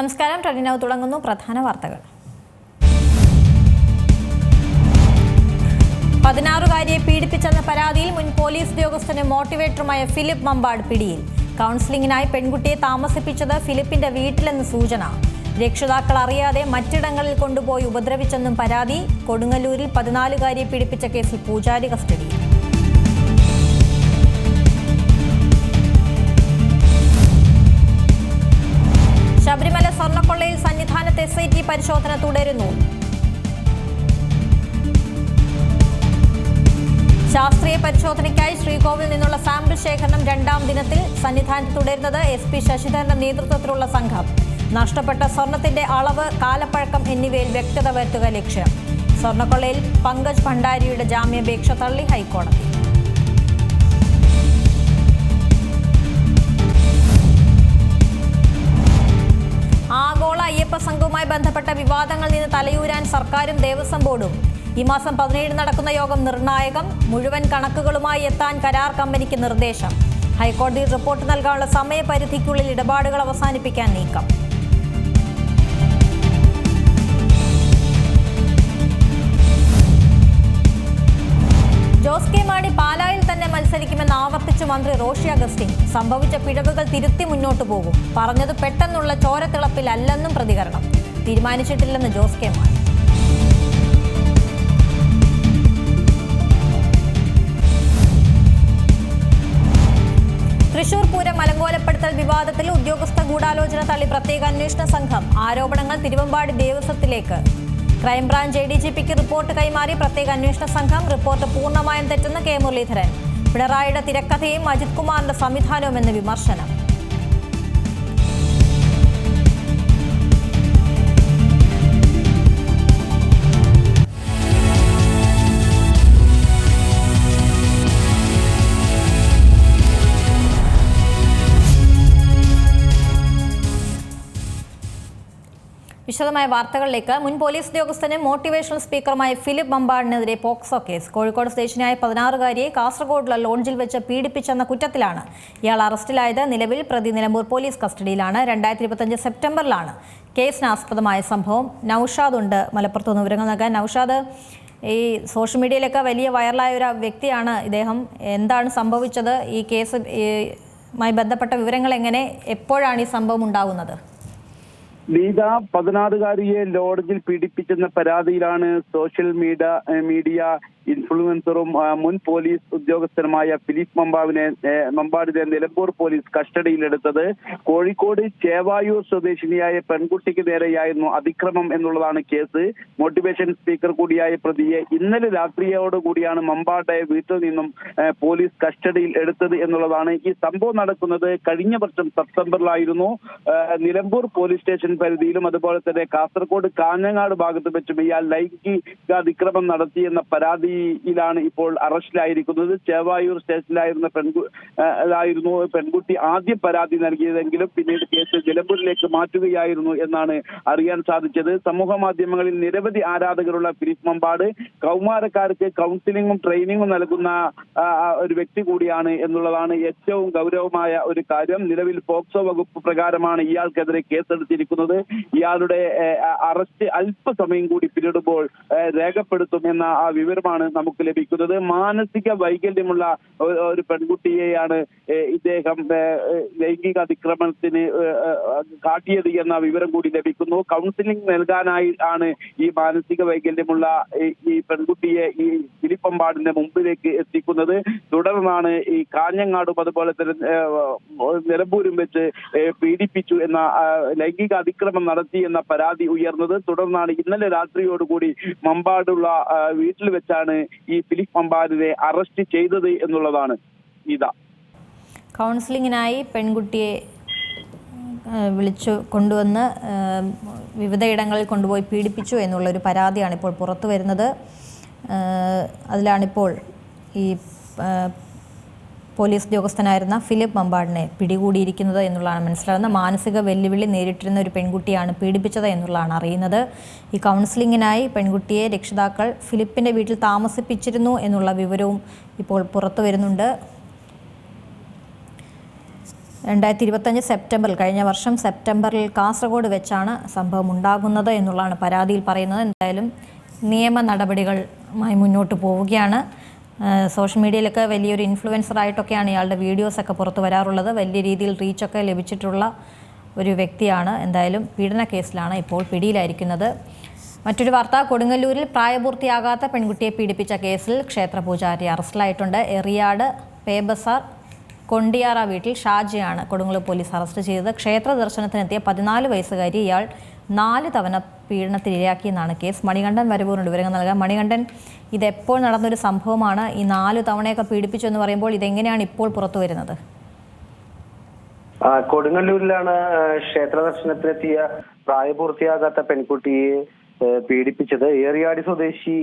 നമസ്കാരം. ട്രെൻഡിനവ് തുടങ്ങുന്നു പ്രധാന വാർത്തകൾ. പതിനാറുകാരിയെ പീഡിപ്പിച്ചെന്ന പരാതിയിൽ മുൻ പോലീസ് ഉദ്യോഗസ്ഥന് മോട്ടിവേറ്ററുമായ ഫിലിപ്പ് മമ്പാട് പിടിയിൽ. കൗൺസിലിംഗിനായി പെൺകുട്ടിയെ താമസിപ്പിച്ചത് ഫിലിപ്പിന്റെ വീട്ടിലെന്ന് സൂചന. രക്ഷിതാക്കൾ അറിയാതെ മറ്റിടങ്ങളിൽ കൊണ്ടുപോയി ഉപദ്രവിച്ചെന്നും പരാതി. കൊടുങ്ങല്ലൂരിൽ പതിനാലുകാരിയെ പീഡിപ്പിച്ച കേസിൽ പൂജാരി കസ്റ്റഡിയിൽ. സന്നിധാനത്ത് എസ് ഐ ടി പരിശോധന തുടരുന്നു. ശാസ്ത്രീയ പരിശോധനയ്ക്കായി ശ്രീകോവിൽ നിന്നുള്ള സാമ്പിൾ ശേഖരണം രണ്ടാം ദിനത്തിൽ സന്നിധാനത്ത് തുടരുന്നത് എസ് പി ശശിധരന്റെ നേതൃത്വത്തിലുള്ള സംഘം. നഷ്ടപ്പെട്ട സ്വർണത്തിന്റെ അളവ് കാലപ്പഴക്കം എന്നിവയിൽ വ്യക്തത വരുത്തുക ലക്ഷ്യം. സ്വർണക്കൊള്ളയിൽ പങ്കജ് ഭണ്ഡാരിയുടെ ജാമ്യാപേക്ഷ തള്ളി ഹൈക്കോടതി. അയ്യപ്പ സംഘവുമായി ബന്ധപ്പെട്ട വിവാദങ്ങളിൽ നിന്ന് തലയൂരാൻ സർക്കാരും ദേവസ്വം ബോർഡും. ഈ മാസം പതിനേഴ് നടക്കുന്ന യോഗം നിർണായകം മുഴുവൻ കണക്കുകളുമായി എത്താൻ കരാർ കമ്പനിക്ക് നിർദ്ദേശം. ഹൈക്കോടതി റിപ്പോർട്ട് നൽകാനുള്ള സമയപരിധിക്കുള്ളിൽ ഇടപാടുകൾ അവസാനിപ്പിക്കാൻ നീക്കം. ജോസ് കെ മാണി മത്സരിക്കുമെന്ന് ആവർത്തിച്ചു മന്ത്രി റോഷി അഗസ്റ്റിൻ. സംഭവിച്ച പിഴവുകൾ തിരുത്തി മുന്നോട്ടു പോകും. പറഞ്ഞത് പെട്ടെന്നുള്ള ചോരത്തിളപ്പിലല്ലെന്നും പ്രതികരണം. തീരുമാനിച്ചിട്ടില്ലെന്ന് ജോസ് കെ മാണി. തൃശൂർ പൂരം മലങ്കോലപ്പെടുത്തൽ വിവാദത്തിൽ ഉദ്യോഗസ്ഥ ഗൂഢാലോചന തള്ളി പ്രത്യേക അന്വേഷണ സംഘം. ആരോപണങ്ങൾ Thiruvambadi ദേവസ്വത്തിലേക്ക്. Crime branch A D G pick report കൈമാറി പ്രത്യേക അന്വേഷണ സംഘം റിപ്പോർട്ട് പൂർണമായും തെറ്റെന്ന് കെ മുരളീധരൻ. പിണറായിയുടെ തിരക്കഥയും അജിത് കുമാറിന്റെ സംവിധാനവും എന്ന് വിമർശനം. വിശദമായ വാർത്തകളിലേക്ക് മുൻ പോലീസ് ഉദ്യോഗസ്ഥനും മോട്ടിവേഷണൽ സ്പീക്കറുമായ ഫിലിപ്പ് മമ്പാടിനെതിരെ പോക്സോ കേസ്. കോഴിക്കോട് സ്റ്റേഷനായ പതിനാറുകാരിയെ കാസർഗോഡുള്ള ലോഡ്ജിൽ വെച്ച് പീഡിപ്പിച്ചെന്ന കുറ്റത്തിലാണ് ഇയാൾ അറസ്റ്റിലായത്. നിലവിൽ പ്രതി നിലമ്പൂർ പോലീസ് കസ്റ്റഡിയിലാണ്. രണ്ടായിരത്തി ഇരുപത്തഞ്ച് സെപ്റ്റംബറിലാണ് കേസിനാസ്പദമായ സംഭവം. നൌഷാദ് ഉണ്ട്. മലപ്പുറത്ത് നിന്ന് വിവരങ്ങൾ നൽകാൻ നൌഷാദ് ഈ സോഷ്യൽ മീഡിയയിലൊക്കെ വലിയ വൈറലായ ഒരു വ്യക്തിയാണ് ഇദ്ദേഹം. എന്താണ് സംഭവിച്ചത്? ഈ കേസ് മായി ബന്ധപ്പെട്ട വിവരങ്ങൾ എങ്ങനെ എപ്പോഴാണ് ഈ സംഭവം ഉണ്ടാകുന്നത് ലീത പതിനാറുകാരിയെ ലോഡ്ജിൽ പീഡിപ്പിച്ചെന്ന പരാതിയിലാണ് സോഷ്യൽ മീഡിയ മീഡിയ ഇൻഫ്ലുവൻസറും മുൻ പോലീസ് ഉദ്യോഗസ്ഥനുമായ ഫിലിപ്പ് മമ്പാവിനെ മമ്പാടിനെ നിലമ്പൂർ പോലീസ് കസ്റ്റഡിയിലെടുത്തത്. കോഴിക്കോട് ചേവായൂർ സ്വദേശിനിയായ പെൺകുട്ടിക്ക് നേരെയായിരുന്നു അതിക്രമം എന്നുള്ളതാണ് കേസ്. മോട്ടിവേഷൻ സ്പീക്കർ കൂടിയായ പ്രതിയെ ഇന്നലെ രാത്രിയോടുകൂടിയാണ് മമ്പാടെ വീട്ടിൽ നിന്നും പോലീസ് കസ്റ്റഡിയിൽ എടുത്തത് എന്നുള്ളതാണ് ഈ സംഭവം നടക്കുന്നത്. കഴിഞ്ഞ വർഷം സെപ്റ്റംബറിലായിരുന്നു നിലമ്പൂർ പോലീസ് സ്റ്റേഷൻ പരിധിയിലും അതുപോലെ തന്നെ കാസർഗോഡ് കാഞ്ഞങ്ങാട് ഭാഗത്ത് വെച്ചും ഇയാൾ ലൈംഗിക അതിക്രമം നടത്തിയെന്ന പരാതിയിലാണ് ഇപ്പോൾ അറസ്റ്റിലായിരിക്കുന്നത്. ചേവായൂർ സ്റ്റേഷനിലായിരുന്ന പെൺകു ായിരുന്നു പെൺകുട്ടി ആദ്യം പരാതി നൽകിയതെങ്കിലും പിന്നീട് കേസ് നിലമ്പൂരിലേക്ക് മാറ്റുകയായിരുന്നു എന്നാണ് അറിയാൻ സാധിച്ചത്. സമൂഹ മാധ്യമങ്ങളിൽ നിരവധി ആരാധകരുള്ള ഫിലിപ്പ് മമ്പാട് കൗമാരക്കാർക്ക് കൗൺസിലിംഗും ട്രെയിനിങ്ങും നൽകുന്ന ഒരു വ്യക്തി കൂടിയാണ് എന്നുള്ളതാണ് ഏറ്റവും ഗൗരവമായ ഒരു കാര്യം. നിലവിൽ പോക്സോ വകുപ്പ് പ്രകാരമാണ് ഇയാൾക്കെതിരെ കേസെടുത്തിരിക്കുന്നത്. ഇയാളുടെ ഏ, അറസ്റ്റ് അല്പസമയം കൂടി പിന്നിടുമ്പോൾ ഏ, രേഖപ്പെടുത്തും എന്ന ആ വിവരമാണ് നമുക്ക് ലഭിക്കുന്നത്. മാനസിക വൈകല്യമുള്ള ഒരു- പെൺകുട്ടിയെയാണ് ഇദ്ദേഹം ലൈംഗിക അതിക്രമണത്തിന് കാട്ടിയത് എന്ന വിവരം കൂടി ലഭിക്കുന്നു. കൗൺസിലിംഗ് നൽകാനായി ആണ് ഈ മാനസിക വൈകല്യമുള്ള ഈ- പെൺകുട്ടിയെ ഈ ഫിലിപ്പമ്പാടിന്റെ മുമ്പിലേക്ക് എത്തിക്കുന്നത്. തുടർന്നാണ് ഈ കാഞ്ഞങ്ങാടും അതുപോലെ തന്നെ നിലമ്പൂരും വെച്ച് പീഡിപ്പിച്ചു എന്ന ലൈംഗിക നടത്തി എന്ന പരാതി ഉയർന്നത്. തുടർന്നാണ് ഇന്നലെ രാത്രിയോടുകൂടി മമ്പാടുള്ള വീട്ടിൽ വെച്ചാണ് ഈ ഫിലിപ്പ് മമ്പാടിനെ അറസ്റ്റ് ചെയ്തത് എന്നുള്ളതാണ് ഇതാ. കൗൺസിലിങ്ങിനായി പെൺകുട്ടിയെ വിളിച്ചു കൊണ്ടുവന്ന് വിവിധയിടങ്ങളിൽ കൊണ്ടുപോയി പീഡിപ്പിച്ചു എന്നുള്ളൊരു പരാതിയാണ് ഇപ്പോൾ പുറത്തു വരുന്നത് അതിലാണിപ്പോൾ ഈ പോലീസ് ഉദ്യോഗസ്ഥനായിരുന്ന ഫിലിപ്പ് മമ്പാടിനെ പിടികൂടിയിരിക്കുന്നത് എന്നുള്ളതാണ് മനസ്സിലാകുന്നത്. മാനസിക വെല്ലുവിളി നേരിട്ടിരുന്ന ഒരു പെൺകുട്ടിയാണ് പീഡിപ്പിച്ചത് എന്നുള്ളതാണ് അറിയുന്നത്. ഈ കൗൺസിലിങ്ങിനായി പെൺകുട്ടിയെ രക്ഷിതാക്കൾ ഫിലിപ്പിന്റെ വീട്ടിൽ താമസിപ്പിച്ചിരുന്നു എന്നുള്ള വിവരവും ഇപ്പോൾ പുറത്തു വരുന്നുണ്ട്. രണ്ടായിരത്തി ഇരുപത്തഞ്ച് സെപ്റ്റംബറിൽ കഴിഞ്ഞ വർഷം സെപ്റ്റംബറിൽ കാസർഗോഡ് വെച്ചാണ് സംഭവം ഉണ്ടാകുന്നത് എന്നുള്ളതാണ് പരാതിയിൽ പറയുന്നത്. എന്തായാലും നിയമ നടപടികളുമായി മുന്നോട്ട് പോവുകയാണ്. സോഷ്യൽ മീഡിയയിലൊക്കെ വലിയൊരു ഇൻഫ്ലുവൻസർ ആയിട്ടൊക്കെയാണ് ഇയാളുടെ വീഡിയോസൊക്കെ പുറത്ത് വരാറുള്ളത്. വലിയ രീതിയിൽ റീച്ചൊക്കെ ലഭിച്ചിട്ടുള്ള ഒരു വ്യക്തിയാണ്. എന്തായാലും പീഡന കേസിലാണ് ഇപ്പോൾ പിടിയിലായിരിക്കുന്നത്. മറ്റൊരു വാർത്ത കൊടുങ്ങല്ലൂരിൽ പ്രായപൂർത്തിയാകാത്ത പെൺകുട്ടിയെ പീഡിപ്പിച്ച കേസിൽ ക്ഷേത്ര പൂജാരി അറസ്റ്റിലായിട്ടുണ്ട്. എറിയാട് പേബസാർ കൊണ്ടിയാറ വീട്ടിൽ ഷാജിയാണ് കൊടുങ്ങല്ലൂർ പോലീസ് അറസ്റ്റ് ചെയ്തത്. ക്ഷേത്ര ദർശനത്തിനെത്തിയ പതിനാല് വയസ്സുകാരി ഇയാൾ നാല് തവണ പീഡനത്തിനിരയാക്കിയെന്നാണ് കേസ്. മണികണ്ഠൻ വരവൂറിനോട് വിവരങ്ങൾ നൽകാം. മണികണ്ഠൻ ഇതെപ്പോൾ നടന്നൊരു സംഭവമാണ്? ഈ നാല് തവണയൊക്കെ പീഡിപ്പിച്ചു എന്ന് പറയുമ്പോൾ ഇതെങ്ങനെയാണ് ഇപ്പോൾ പുറത്തു വരുന്നത്? കൊടുങ്ങല്ലൂരിലാണ് ക്ഷേത്ര ദർശനത്തിനെത്തിയ പ്രായപൂർത്തിയാകാത്ത പെൺകുട്ടിയെ പീഡിപ്പിച്ചത്. ഏറിയാടി സ്വദേശി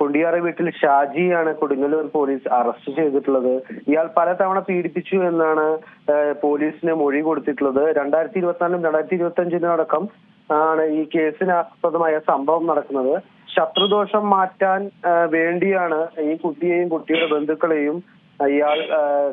കുണ്ടിയാറ വീട്ടിൽ ഷാജിയാണ് കൊടുങ്ങല്ലൂർ പോലീസ് അറസ്റ്റ് ചെയ്തിട്ടുള്ളത്. ഇയാൾ പലതവണ പീഡിപ്പിച്ചു എന്നാണ് പോലീസിന് മൊഴി കൊടുത്തിട്ടുള്ളത്. രണ്ടായിരത്തി ഇരുപത്തിനാലും രണ്ടായിരത്തി ഇരുപത്തി അഞ്ചിനും അടക്കം ആണ് ഈ കേസിന് ആസ്പദമായ സംഭവം നടക്കുന്നത്. ശത്രുദോഷം മാറ്റാൻ വേണ്ടിയാണ് ഈ കുട്ടിയെയും കുട്ടിയുടെ ബന്ധുക്കളെയും ഇയാൾ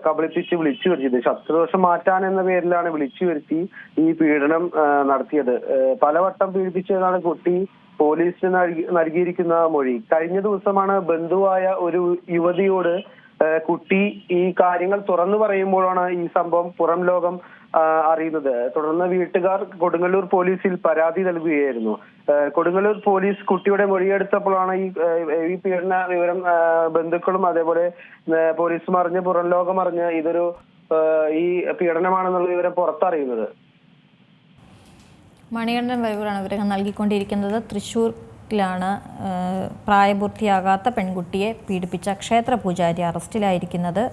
കബളിപ്പിച്ച് വിളിച്ചു വരുത്തിയത്. ശത്രുദോഷം മാറ്റാൻ എന്ന പേരിലാണ് വിളിച്ചു വരുത്തി ഈ പീഡനം നടത്തിയത്. പലവട്ടം പീഡിപ്പിച്ചതാണ് കുട്ടി പോലീസിന് നൽകി- നൽകിയിരിക്കുന്ന മൊഴി. കഴിഞ്ഞ ദിവസമാണ് ബന്ധുവായ ഒരു യുവതിയോട് കുട്ടി ഈ കാര്യങ്ങൾ തുറന്നു പറയുമ്പോഴാണ് ഈ സംഭവം പുറം ലോകം അറിയുന്നത്. തുടർന്ന് വീട്ടുകാർ കൊടുങ്ങല്ലൂർ പോലീസിൽ പരാതി നൽകുകയായിരുന്നു. കൊടുങ്ങല്ലൂർ പോലീസ് കുട്ടിയുടെ മൊഴിയെടുത്തപ്പോഴാണ് ഈ ഈ പീഡന വിവരം ബന്ധുക്കളും അതേപോലെ പോലീസും അറിഞ്ഞ് പുറം ലോകം അറിഞ്ഞ് ഇതൊരു ഈ പീഡനമാണെന്നുള്ള വിവരം പുറത്തറിയുന്നത്. മണികണ്ഠൻ വരവൂരാണ് വിവരങ്ങൾ നൽകിക്കൊണ്ടിരിക്കുന്നത്. തൃശൂർ ാണ് പ്രായപൂർത്തിയാകാത്ത പെൺകുട്ടിയെ പീഡിപ്പിച്ച ക്ഷേത്ര പൂജാരി അറസ്റ്റിലായിരിക്കുന്നത്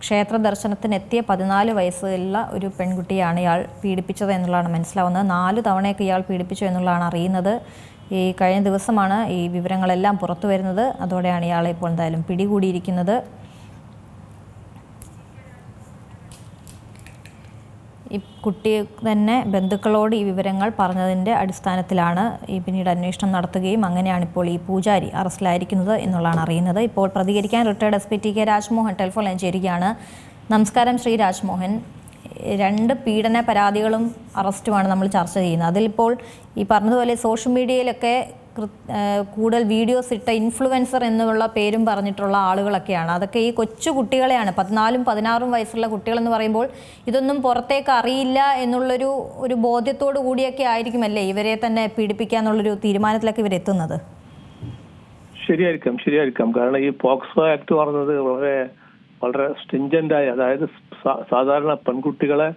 ക്ഷേത്ര ദർശനത്തിനെത്തിയ പതിനാല് വയസ്സുള്ള ഒരു പെൺകുട്ടിയാണ് ഇയാൾ പീഡിപ്പിച്ചത് എന്നുള്ളതാണ് മനസ്സിലാവുന്നത്. നാല് തവണയൊക്കെ ഇയാൾ പീഡിപ്പിച്ചു എന്നുള്ളതാണ് അറിയുന്നത്. ഈ കഴിഞ്ഞ ദിവസമാണ് ഈ വിവരങ്ങളെല്ലാം പുറത്തു വരുന്നത് അതോടെയാണ് ഇയാളെ ഇപ്പോൾ എന്തായാലും പിടികൂടിയിരിക്കുന്നത്. ഈ കുട്ടി തന്നെ ബന്ധുക്കളോട് ഈ വിവരങ്ങൾ പറഞ്ഞതിന്റെ അടിസ്ഥാനത്തിലാണ് ഈ പിന്നീട് അന്വേഷണം നടത്തുകയും അങ്ങനെയാണ് ഇപ്പോൾ ഈ പൂജാരി അറസ്റ്റിലായിരിക്കുന്നത് എന്നുള്ളതാണ് അറിയുന്നത്. ഇപ്പോൾ പ്രതികരിക്കാൻ retired S P T K Rajmohan telephone line ചേരുകയാണ്. നമസ്കാരം ശ്രീ രാജ്മോഹൻ. രണ്ട് പീഡന പരാതികളും അറസ്റ്റുമാണ് നമ്മൾ ചർച്ച ചെയ്യുന്നത്. അതിലിപ്പോൾ ഈ പറഞ്ഞതുപോലെ സോഷ്യൽ മീഡിയയിലൊക്കെ കൂടുതൽ വീഡിയോസ് ഇട്ട ഇൻഫ്ലുവൻസർ എന്നുള്ള പേരും പറഞ്ഞിട്ടുള്ള ആളുകളൊക്കെയാണ്. അതൊക്കെ ഈ കൊച്ചു കുട്ടികളെയാണ്. പതിനാലും പതിനാറും വയസ്സുള്ള കുട്ടികളെന്ന് പറയുമ്പോൾ ഇതൊന്നും പുറത്തേക്ക് അറിയില്ല എന്നുള്ളൊരു ഒരു ബോധ്യത്തോടു കൂടിയൊക്കെ ആയിരിക്കുമല്ലേ ഇവരെ തന്നെ പീഡിപ്പിക്കാന്നുള്ളൊരു തീരുമാനത്തിലേക്ക് ഇവരെത്തുന്നത്? ശരിയായിരിക്കാം ശരിയായിരിക്കാം. കാരണം ഈ പോക്സോ ആക്ട് പറഞ്ഞത് വളരെ വളരെ സ്റ്റിഞ്ചന്റായി അതായത് സാധാരണ പെൺകുട്ടികളെ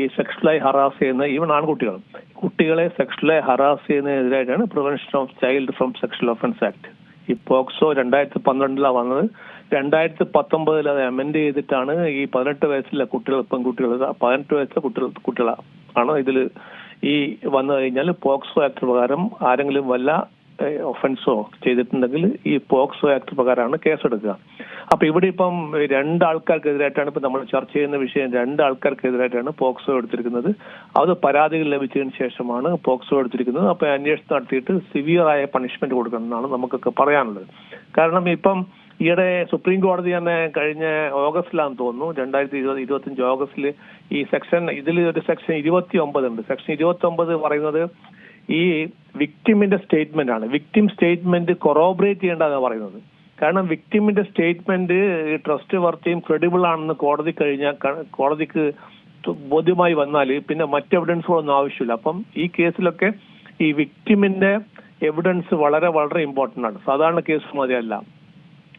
ഈ സെക്ഷലായി ഹറാസ് ചെയ്യുന്ന ഈവൻ ആൺകുട്ടികൾ കുട്ടികളെ സെക്ഷലായി harass ചെയ്യുന്നതിനെതിരായിട്ടാണ് prevention of child from sexual offence act ഈ പോക്സോ രണ്ടായിരത്തി പന്ത്രണ്ടിലാണ് വന്നത്. രണ്ടായിരത്തി പത്തൊമ്പതിൽ അത് അമെൻഡ് ചെയ്തിട്ടാണ് ഈ പതിനെട്ട് വയസ്സിലെ കുട്ടികൾ പെൺകുട്ടികൾ പതിനെട്ട് വയസ്സിലെ കുട്ടികൾ കുട്ടികളാണ് ഇതിൽ ഈ വന്നു കഴിഞ്ഞാൽ പോക്സോ ആക്ട് പ്രകാരം ആരെങ്കിലും വല്ല ഒഫൻസോ ചെയ്തിട്ടുണ്ടെങ്കിൽ ഈ പോക്സോ ആക്ട് പ്രകാരമാണ് കേസെടുക്കുക. അപ്പൊ ഇവിടെ ഇപ്പം രണ്ട് ആൾക്കാർക്കെതിരായിട്ടാണ് ഇപ്പൊ നമ്മൾ ചർച്ച ചെയ്യുന്ന വിഷയം. രണ്ട് ആൾക്കാർക്കെതിരായിട്ടാണ് പോക്സോ എടുത്തിരിക്കുന്നത്. അത് പരാതികൾ ലഭിച്ചതിന് ശേഷമാണ് പോക്സോ എടുത്തിരിക്കുന്നത്. അപ്പൊ അന്വേഷണം നടത്തിയിട്ട് സിവിയർ ആയ പണിഷ്മെന്റ് കൊടുക്കണം എന്നാണ് നമുക്കൊക്കെ പറയാനുള്ളത്. കാരണം ഇപ്പം ഈയിടെ സുപ്രീം കോടതി തന്നെ കഴിഞ്ഞ ഓഗസ്റ്റിലാന്ന് തോന്നുന്നു രണ്ടായിരത്തി ഇരുപത് ഇരുപത്തിയഞ്ച് ഓഗസ്റ്റിൽ ഈ സെക്ഷൻ ഇതിൽ ഒരു സെക്ഷൻ ഇരുപത്തി ഒമ്പത് ഉണ്ട് സെക്ഷൻ ഇരുപത്തി ഒമ്പത് പറയുന്നത് ഈ വിക്ടിമിന്റെ സ്റ്റേറ്റ്മെന്റ് ആണ്. വിക്ടിം സ്റ്റേറ്റ്മെന്റ് കൊറോബറേറ്റ് ചെയ്യേണ്ടതാണ് പറയുന്നത്. കാരണം വിക്ടിമിന്റെ സ്റ്റേറ്റ്മെന്റ് ട്രസ്റ്റ് വർത്തിയും ക്രെഡിബിൾ ആണെന്ന് കോടതി കഴിഞ്ഞാൽ കോടതിക്ക് ബോധ്യമായി വന്നാൽ പിന്നെ മറ്റ് എവിഡൻസുകളൊന്നും ആവശ്യമില്ല. അപ്പം ഈ കേസിലൊക്കെ ഈ വിക്ടിമിന്റെ എവിഡൻസ് വളരെ വളരെ ഇമ്പോർട്ടന്റ് ആണ്. സാധാരണ കേസ് മതിയല്ല